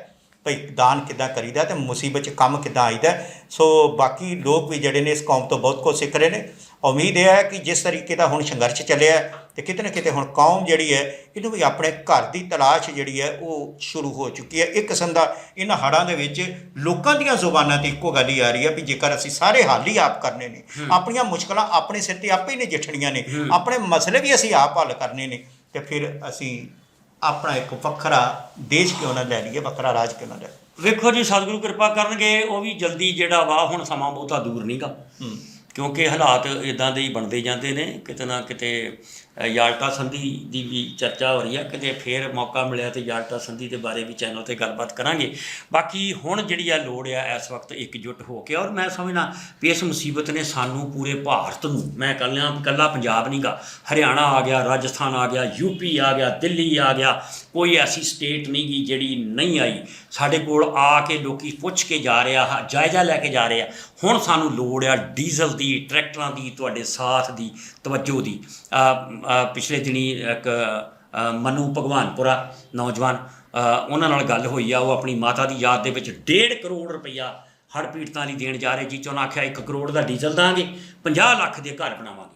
ਭਈ ਦਾਨ ਕਿੱਦਾਂ ਕਰੀਦਾ ਤੇ ਮੁਸੀਬਤ 'ਚ ਕੰਮ ਕਿੱਦਾਂ ਆਈਦਾ ਸੋ ਬਾਕੀ ਲੋਕ ਵੀ ਜਿਹੜੇ ਨੇ ਇਸ ਕੌਮ ਤੋਂ ਬਹੁਤ ਕੁਝ ਸਿੱਖ ਰਹੇ ਨੇ। ਉਮੀਦ ਇਹ ਹੈ ਕਿ ਜਿਸ ਤਰੀਕੇ ਦਾ ਹੁਣ ਸੰਘਰਸ਼ ਚੱਲਿਆ ਹੈ, ਤੇ ਕਿਤੇ ਨਾ ਕਿਤੇ ਹੁਣ ਕੌਮ ਜਿਹੜੀ ਹੈ ਇਹਨੂੰ ਵੀ ਆਪਣੇ ਘਰ ਦੀ ਤਲਾਸ਼ ਜਿਹੜੀ ਹੈ ਉਹ ਸ਼ੁਰੂ ਹੋ ਚੁੱਕੀ ਹੈ। ਇੱਕ ਕਿਸਮ ਦਾ ਇਹਨਾਂ ਹੜ੍ਹਾਂ ਦੇ ਵਿੱਚ ਲੋਕਾਂ ਦੀਆਂ ਜ਼ੁਬਾਨਾਂ ਤੇ ਇੱਕੋ ਗੱਲ ਹੀ ਆ ਰਹੀ ਹੈ ਵੀ ਜੇਕਰ ਅਸੀਂ ਸਾਰੇ ਹੱਲ ਹੀ ਆਪ ਕਰਨੇ ਨੇ ਆਪਣੀਆਂ ਮੁਸ਼ਕਲਾਂ ਆਪਣੇ ਸਿਰ ਤੇ ਆਪੇ ਹੀ ਨਜਿੱਠਣੀਆਂ ਨੇ ਆਪਣੇ ਮਸਲੇ ਵੀ ਅਸੀਂ ਆਪ ਹੱਲ ਕਰਨੇ ਨੇ ਤੇ ਫਿਰ ਅਸੀਂ ਆਪਣਾ ਇੱਕ ਵੱਖਰਾ ਦੇਸ਼ ਕਿਉਂ ਨਾ ਲੈ ਲਈਏ ਵੱਖਰਾ ਰਾਜ ਕਿਉਂ ਨਾ ਲੈ। ਵੇਖੋ ਜੀ ਸਤਿਗੁਰੂ ਕਿਰਪਾ ਕਰਨਗੇ ਉਹ ਵੀ ਜਲਦੀ ਜਿਹੜਾ ਵਾ ਹੁਣ ਸਮਾਂ ਬਹੁਤਾ ਦੂਰ ਨਹੀਂਗਾ ਕਿਉਂਕਿ ਹਾਲਾਤ ਇਦਾਂ ਦੇ ਹੀ ਬਣਦੇ ਜਾਂਦੇ ਨੇ ਕਿਤੇ ਨਾ ਕਿਤੇ ਯਾਲਟਾ ਸੰਧੀ ਦੀ ਵੀ ਚਰਚਾ ਹੋ ਰਹੀ ਹੈ ਕਿਤੇ ਫੇਰ ਮੌਕਾ ਮਿਲਿਆ ਤੇ ਯਾਲਟਾ ਸੰਧੀ ਦੇ ਬਾਰੇ ਵੀ ਚੈਨਲ ਤੇ ਗੱਲਬਾਤ ਕਰਾਂਗੇ। ਬਾਕੀ ਹੁਣ ਜਿਹੜੀ ਆ ਲੋੜ ਆ, ਇਸ ਵਕਤ ਇਕਜੁੱਟ ਹੋ ਕੇ, ਔਰ ਮੈਂ ਸਮਝਣਾ ਵੀ ਇਸ ਮੁਸੀਬਤ ਨੇ ਸਾਨੂੰ ਪੂਰੇ ਭਾਰਤ ਨੂੰ, ਮੈਂ ਕੱਲਿਆਂ ਕੱਲਾ ਪੰਜਾਬ ਨਹੀਂਗਾ ਹਰਿਆਣਾ ਆ ਗਿਆ, ਰਾਜਸਥਾਨ ਆ ਗਿਆ ਯੂਪੀ ਆ ਗਿਆ, ਦਿੱਲੀ ਆ ਗਿਆ, ਕੋਈ ਐਸੀ ਸਟੇਟ ਨਹੀਂ ਗੀ ਜਿਹੜੀ ਨਹੀਂ ਆਈ। ਸਾਡੇ ਕੋਲ ਆ ਕੇ ਲੋਕੀ ਪੁੱਛ ਕੇ ਜਾ ਰਿਹਾ ਜਾਇਜ਼ਾ ਲੈ ਕੇ ਜਾ ਰਹੇ ਆ। ਹੁਣ ਸਾਨੂੰ ਲੋੜ ਆ ਡੀਜ਼ਲ ਦੀ, ਟਰੈਕਟਰਾਂ ਦੀ, ਤੁਹਾਡੇ ਸਾਥ ਦੀ, ਤਵੱਜੋ ਦੀ। ਪਿਛਲੇ ਦਿਨੀ ਇੱਕ ਮਨੂ ਭਗਵਾਨਪੁਰਾ ਨੌਜਵਾਨ ਉਹਨਾਂ ਨਾਲ ਗੱਲ ਹੋਈ ਆ ਉਹ ਆਪਣੀ ਮਾਤਾ ਦੀ ਯਾਦ ਦੇ ਵਿੱਚ 1.5 ਕਰੋੜ ਰੁਪਈਆ ਹੜ੍ਹ ਪੀੜਤਾਂ ਲਈ ਦੇਣ ਜਾ ਰਹੇ ਜੀ ਚੋਂ ਆਖਿਆ 1 ਕਰੋੜ ਦਾ ਡੀਜ਼ਲ ਦਾਂਗੇ 50 ਲੱਖ ਦੇ ਘਰ ਬਣਾਵਾਂਗੇ।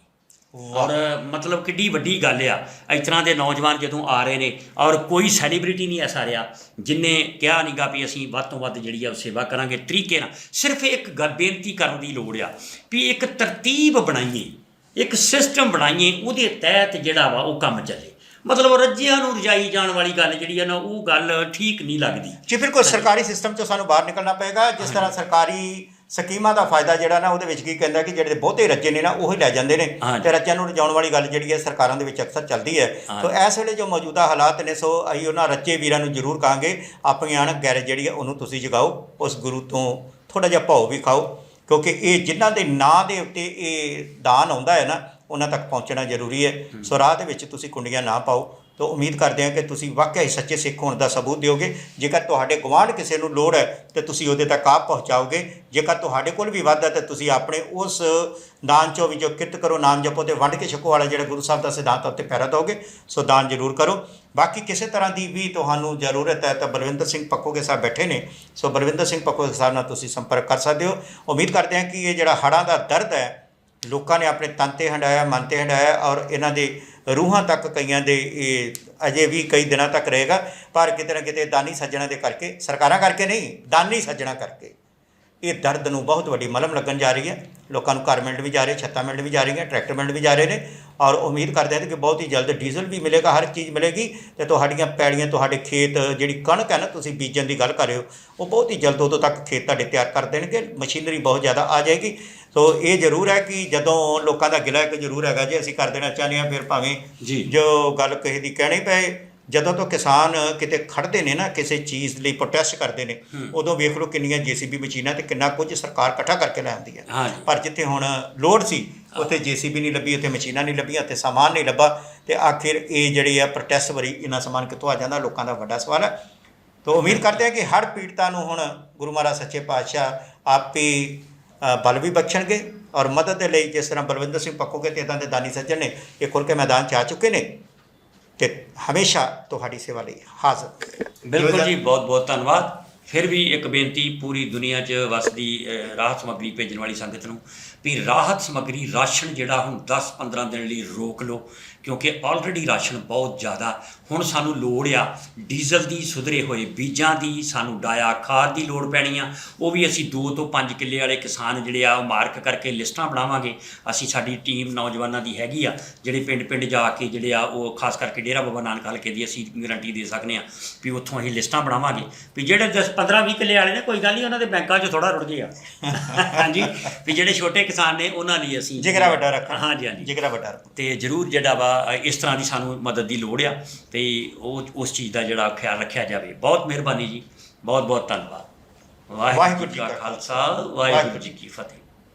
ਔਰ ਮਤਲਬ ਕਿੱਡੀ ਵੱਡੀ ਗੱਲ ਆ ਇਸ ਤਰ੍ਹਾਂ ਦੇ ਨੌਜਵਾਨ ਜਦੋਂ ਆ ਰਹੇ ਨੇ ਔਰ ਕੋਈ ਸੈਲੀਬ੍ਰਿਟੀ ਨਹੀਂ ਐਸਾ ਰਿਹਾ ਜਿਨੇ ਕਿਹਾ ਨਹੀਂਗਾ ਵੀ ਅਸੀਂ ਵੱਧ ਤੋਂ ਵੱਧ ਜਿਹੜੀ ਆ ਉਹ ਸੇਵਾ ਕਰਾਂਗੇ ਤਰੀਕੇ ਨਾਲ। ਸਿਰਫ ਇੱਕ ਗੱਲ ਬੇਨਤੀ ਕਰਨ ਦੀ ਲੋੜ ਆ ਵੀ ਇੱਕ ਤਰਤੀਬ ਬਣਾਈਏ। ਇੱਕ ਸਿਸਟਮ ਬਣਾਈਏ ਉਹਦੇ ਤਹਿਤ ਜਿਹੜਾ ਵਾ ਉਹ ਕੰਮ ਚੱਲੇ। ਮਤਲਬ ਰੱਜਿਆਂ ਨੂੰ ਰਜਾਈ ਜਾਣ ਵਾਲੀ ਗੱਲ ਜਿਹੜੀ ਆ ਨਾ ਉਹ ਗੱਲ ਠੀਕ ਨਹੀਂ ਲੱਗਦੀ। ਜੀ ਬਿਲਕੁਲ ਸਰਕਾਰੀ ਸਿਸਟਮ ਚੋਂ ਸਾਨੂੰ ਬਾਹਰ ਨਿਕਲਣਾ ਪਏਗਾ। ਜਿਸ ਤਰ੍ਹਾਂ ਸਰਕਾਰੀ ਸਕੀਮਾਂ ਦਾ ਫਾਇਦਾ ਜਿਹੜਾ ਨਾ ਉਹਦੇ ਵਿੱਚ ਕੀ ਕਹਿੰਦਾ ਕਿ ਜਿਹੜੇ ਬਹੁਤੇ ਰੱਜੇ ਨੇ ਨਾ ਉਹ ਹੀ ਲੈ ਜਾਂਦੇ ਨੇ। ਤੇ ਰੱਜਿਆਂ ਨੂੰ ਰਜਾਉਣ ਵਾਲੀ ਗੱਲ ਜਿਹੜੀ ਹੈ ਸਰਕਾਰਾਂ ਦੇ ਵਿੱਚ ਅਕਸਰ ਚੱਲਦੀ ਹੈ। ਤੋਂ ਇਸ ਵੇਲੇ ਜੋ ਮੌਜੂਦਾ ਹਾਲਾਤ ਨੇ ਸੋ ਅਸੀਂ ਉਹਨਾਂ ਰੱਜੇ ਵੀਰਾਂ ਨੂੰ ਜ਼ਰੂਰ ਕਹਾਂਗੇ ਆਪਣੀ ਅਣਖ ਗੈਰਜ ਜਿਹੜੀ ਹੈ ਉਹਨੂੰ ਤੁਸੀਂ ਜਗਾਓ। ਉਸ ਗੁਰੂ ਤੋਂ ਥੋੜਾ ਜਿਹਾ ਭਾਉ ਵੀ ਖਾਓ। ਕਿਉਂਕਿ ਇਹ ਜਿਨ੍ਹਾਂ ਦੇ ਨਾਂ ਦੇ ਉੱਤੇ ਇਹ ਦਾਨ ਆਉਂਦਾ ਹੈ ਨਾ ਉਹਨਾਂ ਤੱਕ ਪਹੁੰਚਣਾ ਜ਼ਰੂਰੀ ਹੈ। ਸੋ ਰਾਹ ਦੇ ਵਿੱਚ ਤੁਸੀਂ ਕੁੰਡੀਆਂ ਨਾ ਪਾਓ। ਤਾਂ ਉਮੀਦ ਕਰਦੇ ਹਾਂ ਕਿ ਤੁਸੀਂ ਵਾਕਿਆ ਹੀ ਸੱਚੇ ਸਿੱਖ ਹੋਣ ਦਾ ਸਬੂਤ ਦਿਓਗੇ। ਜੇਕਰ ਤੁਹਾਡੇ ਗੁਆਂਢ ਕਿਸੇ ਨੂੰ ਲੋੜ ਹੈ ਤੇ ਤੁਸੀਂ ਉਹਦੇ ਤੱਕ ਆਪ ਪਹੁੰਚਾਓਗੇ। ਜੇਕਰ ਤੁਹਾਡੇ ਕੋਲ ਵੀ ਵਾਧਾ ਤੇ ਤੁਸੀਂ ਆਪਣੇ ਉਸ ਦਾਨ ਚੋਂ ਵੀ ਜੋ ਕਿਰਤ ਕਰੋ ਨਾਮ ਜਪੋ ਤੇ ਵੰਡ ਕੇ ਛਕੋ ਵਾਲਾ ਜਿਹੜਾ ਗੁਰੂ ਸਾਹਿਬ ਦਾ ਸਿਧਾਂਤ ਉੱਤੇ ਪੈਰਾ ਦੋਗੇ ਸੋ ਦਾਨ ਜ਼ਰੂਰ ਕਰੋ। ਬਾਕੀ ਕਿਸੇ ਤਰ੍ਹਾਂ ਦੀ ਵੀ ਤੁਹਾਨੂੰ ਜ਼ਰੂਰਤ ਹੈ ਤਾਂ ਬਲਵਿੰਦਰ ਸਿੰਘ ਪੱਕੋਗੇ ਸਾਹਿਬ ਬੈਠੇ ਨੇ। ਸੋ ਬਲਵਿੰਦਰ ਸਿੰਘ ਪੱਕੋਗੇ ਸਾਹਿਬ ਨਾਲ ਤੁਸੀਂ ਸੰਪਰਕ ਕਰ ਸਕਦੇ ਹੋ। ਉਮੀਦ ਕਰਦੇ ਹਾਂ ਕਿ ਇਹ ਜਿਹੜਾ ਹੜ੍ਹਾਂ ਦਾ ਦਰਦ ਹੈ, ਲੋਕਾਂ ਨੇ ਆਪਣੇ ਤਨ ਤੇ ਹੰਡਾਇਆ ਮਨ ਤੇ ਹੰਡਾਇਆ ਔਰ ਇਹਨਾਂ ਦੇ ਰੂਹਾਂ ਤੱਕ ਕਈਆਂ ਦੇ ਇਹ ਅਜੇ ਵੀ ਕਈ ਦਿਨਾਂ ਤੱਕ ਰਹੇਗਾ। ਪਰ ਕਿਤੇ ਨਾ ਕਿਤੇ ਦਾਨੀ ਸੱਜਣਾ ਦੇ ਕਰਕੇ, ਸਰਕਾਰਾਂ ਕਰਕੇ ਨਹੀਂ, ਦਾਨੀ ਸੱਜਣਾ ਕਰਕੇ ਇਹ ਦਰਦ ਨੂੰ ਬਹੁਤ ਵੱਡੀ ਮਲਮ ਲੱਗਣ ਜਾ ਰਹੀ ਹੈ। ਲੋਕਾਂ ਨੂੰ ਘਰ ਮਿਲਣ ਵੀ ਜਾ ਰਹੇ, ਛੱਤਾਂ ਮਿਲਣ ਵੀ ਜਾ ਰਹੀਆਂ, ਟਰੈਕਟਰ ਮਿਲਣ ਵੀ ਜਾ ਰਹੇ ਨੇ ਔਰ ਉਮੀਦ ਕਰਦੇ ਹਾਂ ਕਿ ਬਹੁਤ ਹੀ ਜਲਦ ਡੀਜ਼ਲ ਵੀ ਮਿਲੇਗਾ ਹਰ ਚੀਜ਼ ਮਿਲੇਗੀ ਤੇ ਤੁਹਾਡੀਆਂ ਪੈੜੀਆਂ ਤੁਹਾਡੇ ਖੇਤ ਜਿਹੜੀ ਕਣਕ ਹੈ ਨਾ ਤੁਸੀਂ ਬੀਜਣ ਦੀ ਗੱਲ ਕਰ ਰਹੇ ਹੋ ਉਹ ਬਹੁਤ ਹੀ ਜਲਦ ਉਦੋਂ ਤੱਕ ਖੇਤ ਤੁਹਾਡੇ ਤਿਆਰ ਕਰ ਦੇਣਗੇ ਮਸ਼ੀਨਰੀ ਬਹੁਤ ਜ਼ਿਆਦਾ ਆ ਜਾਏਗੀ ਸੋ ਇਹ ਜ਼ਰੂਰ ਹੈ ਕਿ ਜਦੋਂ ਲੋਕਾਂ ਦਾ ਗਿਲਾ ਇੱਕ ਜ਼ਰੂਰ ਹੈਗਾ ਜੇ ਅਸੀਂ ਕਰ ਦੇਣਾ ਚਾਹੁੰਦੇ ਹਾਂ ਫਿਰ ਭਾਵੇਂ ਜੀ। ਜੋ ਗੱਲ ਕਿਸੇ ਦੀ ਕਹਿਣੀ ਪਏ ਜਦੋਂ ਤੋਂ ਕਿਸਾਨ ਕਿਤੇ ਖੜਦੇ ਨੇ ਨਾ ਕਿਸੇ ਚੀਜ਼ ਲਈ ਪ੍ਰੋਟੈਸਟ ਕਰਦੇ ਨੇ ਉਦੋਂ ਵੇਖ ਲਓ ਕਿੰਨੀਆਂ ਜੀਸੀਬੀ ਮਸ਼ੀਨਾਂ ਤੇ ਕਿੰਨਾ ਕੁਝ ਸਰਕਾਰ ਇਕੱਠਾ ਕਰਕੇ ਲੈ ਆਉਂਦੀ ਹੈ। ਪਰ ਜਿੱਥੇ ਹੁਣ ਲੋੜ ਸੀ ਉੱਥੇ ਜੀਸੀਬੀ ਨਹੀਂ ਲੱਭੀ ਉੱਥੇ ਮਸ਼ੀਨਾਂ ਨਹੀਂ ਲੱਭੀਆਂ ਉੱਥੇ ਸਾਮਾਨ ਨਹੀਂ ਲੱਭਾ ਤੇ ਆਖਿਰ ਇਹ ਜਿਹੜੀ ਆ ਪ੍ਰੋਟੈਸਟ ਵਰੀ ਇਹਨਾਂ ਸਮਾਨ ਕਿੱਥੋਂ ਆ ਜਾਂਦਾ ਲੋਕਾਂ ਦਾ ਵੱਡਾ ਸਵਾਲ ਹੈ। ਤੋਂ ਉਮੀਦ ਕਰਦੇ ਹਾਂ ਕਿ ਹਰ ਪੀੜਤਾ ਨੂੰ ਹੁਣ ਗੁਰੂ ਮਹਾਰਾਜ ਸੱਚੇ ਪਾਤਸ਼ਾਹ ਆਪੇ ਬਲ ਵੀ ਬਖਸ਼ਣਗੇ ਔਰ ਮਦਦ ਦੇ ਲਈ ਜਿਸ ਤਰ੍ਹਾਂ ਬਲਵਿੰਦਰ ਸਿੰਘ ਪੱਕੋਗੇ ਤੇ ਇਦਾਂ ਦੇ ਦਾਨੀ ਸੱਜਣ ਨੇ ਇਹ ਖੁੱਲ ਕੇ ਮੈਦਾਨ 'ਚ ਆ ਚੁੱਕੇ ਨੇ। ਤੇ ਹਮੇਸ਼ਾ ਤੁਹਾਡੀ ਸੇਵਾ ਲਈ ਹਾਜ਼ਰ ਬਿਲਕੁਲ ਜੀ ਬਹੁਤ ਬਹੁਤ ਧੰਨਵਾਦ। ਫਿਰ ਵੀ ਇੱਕ ਬੇਨਤੀ ਪੂਰੀ ਦੁਨੀਆ 'ਚ ਵਸਦੀ ਅਹ, ਰਾਹਤ ਸਮੱਗਰੀ ਭੇਜਣ ਵਾਲੀ ਸੰਗਤ ਨੂੰ। ਵੀ ਰਾਹਤ ਸਮੱਗਰੀ ਰਾਸ਼ਨ ਜਿਹੜਾ ਹੁਣ 10-15 ਦਿਨ ਲਈ ਰੋਕ ਲਓ ਕਿਉਂਕਿ ਆਲਰੇਡੀ ਰਾਸ਼ਨ ਬਹੁਤ ਜ਼ਿਆਦਾ। ਹੁਣ ਸਾਨੂੰ ਲੋੜ ਆ ਡੀਜ਼ਲ ਦੀ ਸੁਧਰੇ ਹੋਏ ਬੀਜਾਂ ਦੀ ਸਾਨੂੰ ਡਾਇਆ ਖਾਦ ਦੀ ਲੋੜ ਪੈਣੀ ਆ। ਉਹ ਵੀ ਅਸੀਂ 2 ਤੋਂ 5 ਕਿੱਲੇ ਵਾਲੇ ਕਿਸਾਨ ਜਿਹੜੇ ਆ ਉਹ ਮਾਰਕ ਕਰਕੇ ਲਿਸਟਾਂ ਬਣਾਵਾਂਗੇ। ਅਸੀਂ ਸਾਡੀ ਟੀਮ ਨੌਜਵਾਨਾਂ ਦੀ ਹੈਗੀ ਆ ਜਿਹੜੇ ਪਿੰਡ ਪਿੰਡ ਜਾ ਕੇ ਜਿਹੜੇ ਆ ਉਹ ਖਾਸ ਕਰਕੇ ਡੇਰਾ ਬਾਬਾ ਨਾਨਕ ਹਲਕੇ ਦੀ ਅਸੀਂ ਗਾਰੰਟੀ ਦੇ ਸਕਨੇ ਆ ਵੀ ਉੱਥੋਂ ਅਸੀਂ ਲਿਸਟਾਂ ਬਣਾਵਾਂਗੇ। ਵੀ ਜਿਹੜੇ 10 15 20 ਕਿੱਲੇ ਵਾਲੇ ਨੇ ਕੋਈ ਗੱਲ ਨਹੀਂ ਉਹਨਾਂ ਦੇ ਬੈਂਕਾਂ 'ਚ ਥੋੜਾ ਰੁੜ ਗਏ ਆ। ਹਾਂਜੀ ਵੀ ਜਿਹੜੇ ਛੋਟੇ ਕਿਸਾਨ ਨੇ ਉਹਨਾਂ ਲਈ ਅਸੀਂ ਜਿਗਰਾ ਵੱਡਾ ਰੱਖਣਾ। ਹਾਂਜੀ ਹਾਂਜੀ। ਜਿਗਰਾ ਵੱਡਾ ਰੱਖੋ ਤੇ ਜਰੂਰ ਜਿਹੜਾ ਵਾ ਇਸ ਤਰ੍ਹਾਂ ਦੀ ਸਾਨੂੰ ਮਦਦ ਦੀ ਲੋੜ ਆ ਤੇ ਉਹ ਉਸ ਚੀਜ਼ ਦਾ ਜਿਹੜਾ ਖਿਆਲ ਰੱਖਿਆ ਜਾਵੇ। ਬਹੁਤ ਮਿਹਰਬਾਨੀ ਜੀ। ਬਹੁਤ ਬਹੁਤ ਧੰਨਵਾਦ। ਵਾਹਿਗੁਰੂ ਜੀ ਕਾ ਖਾਲਸਾ ਵਾਹਿਗੁਰੂ ਜੀ ਕੀ ਫਤਿਹ।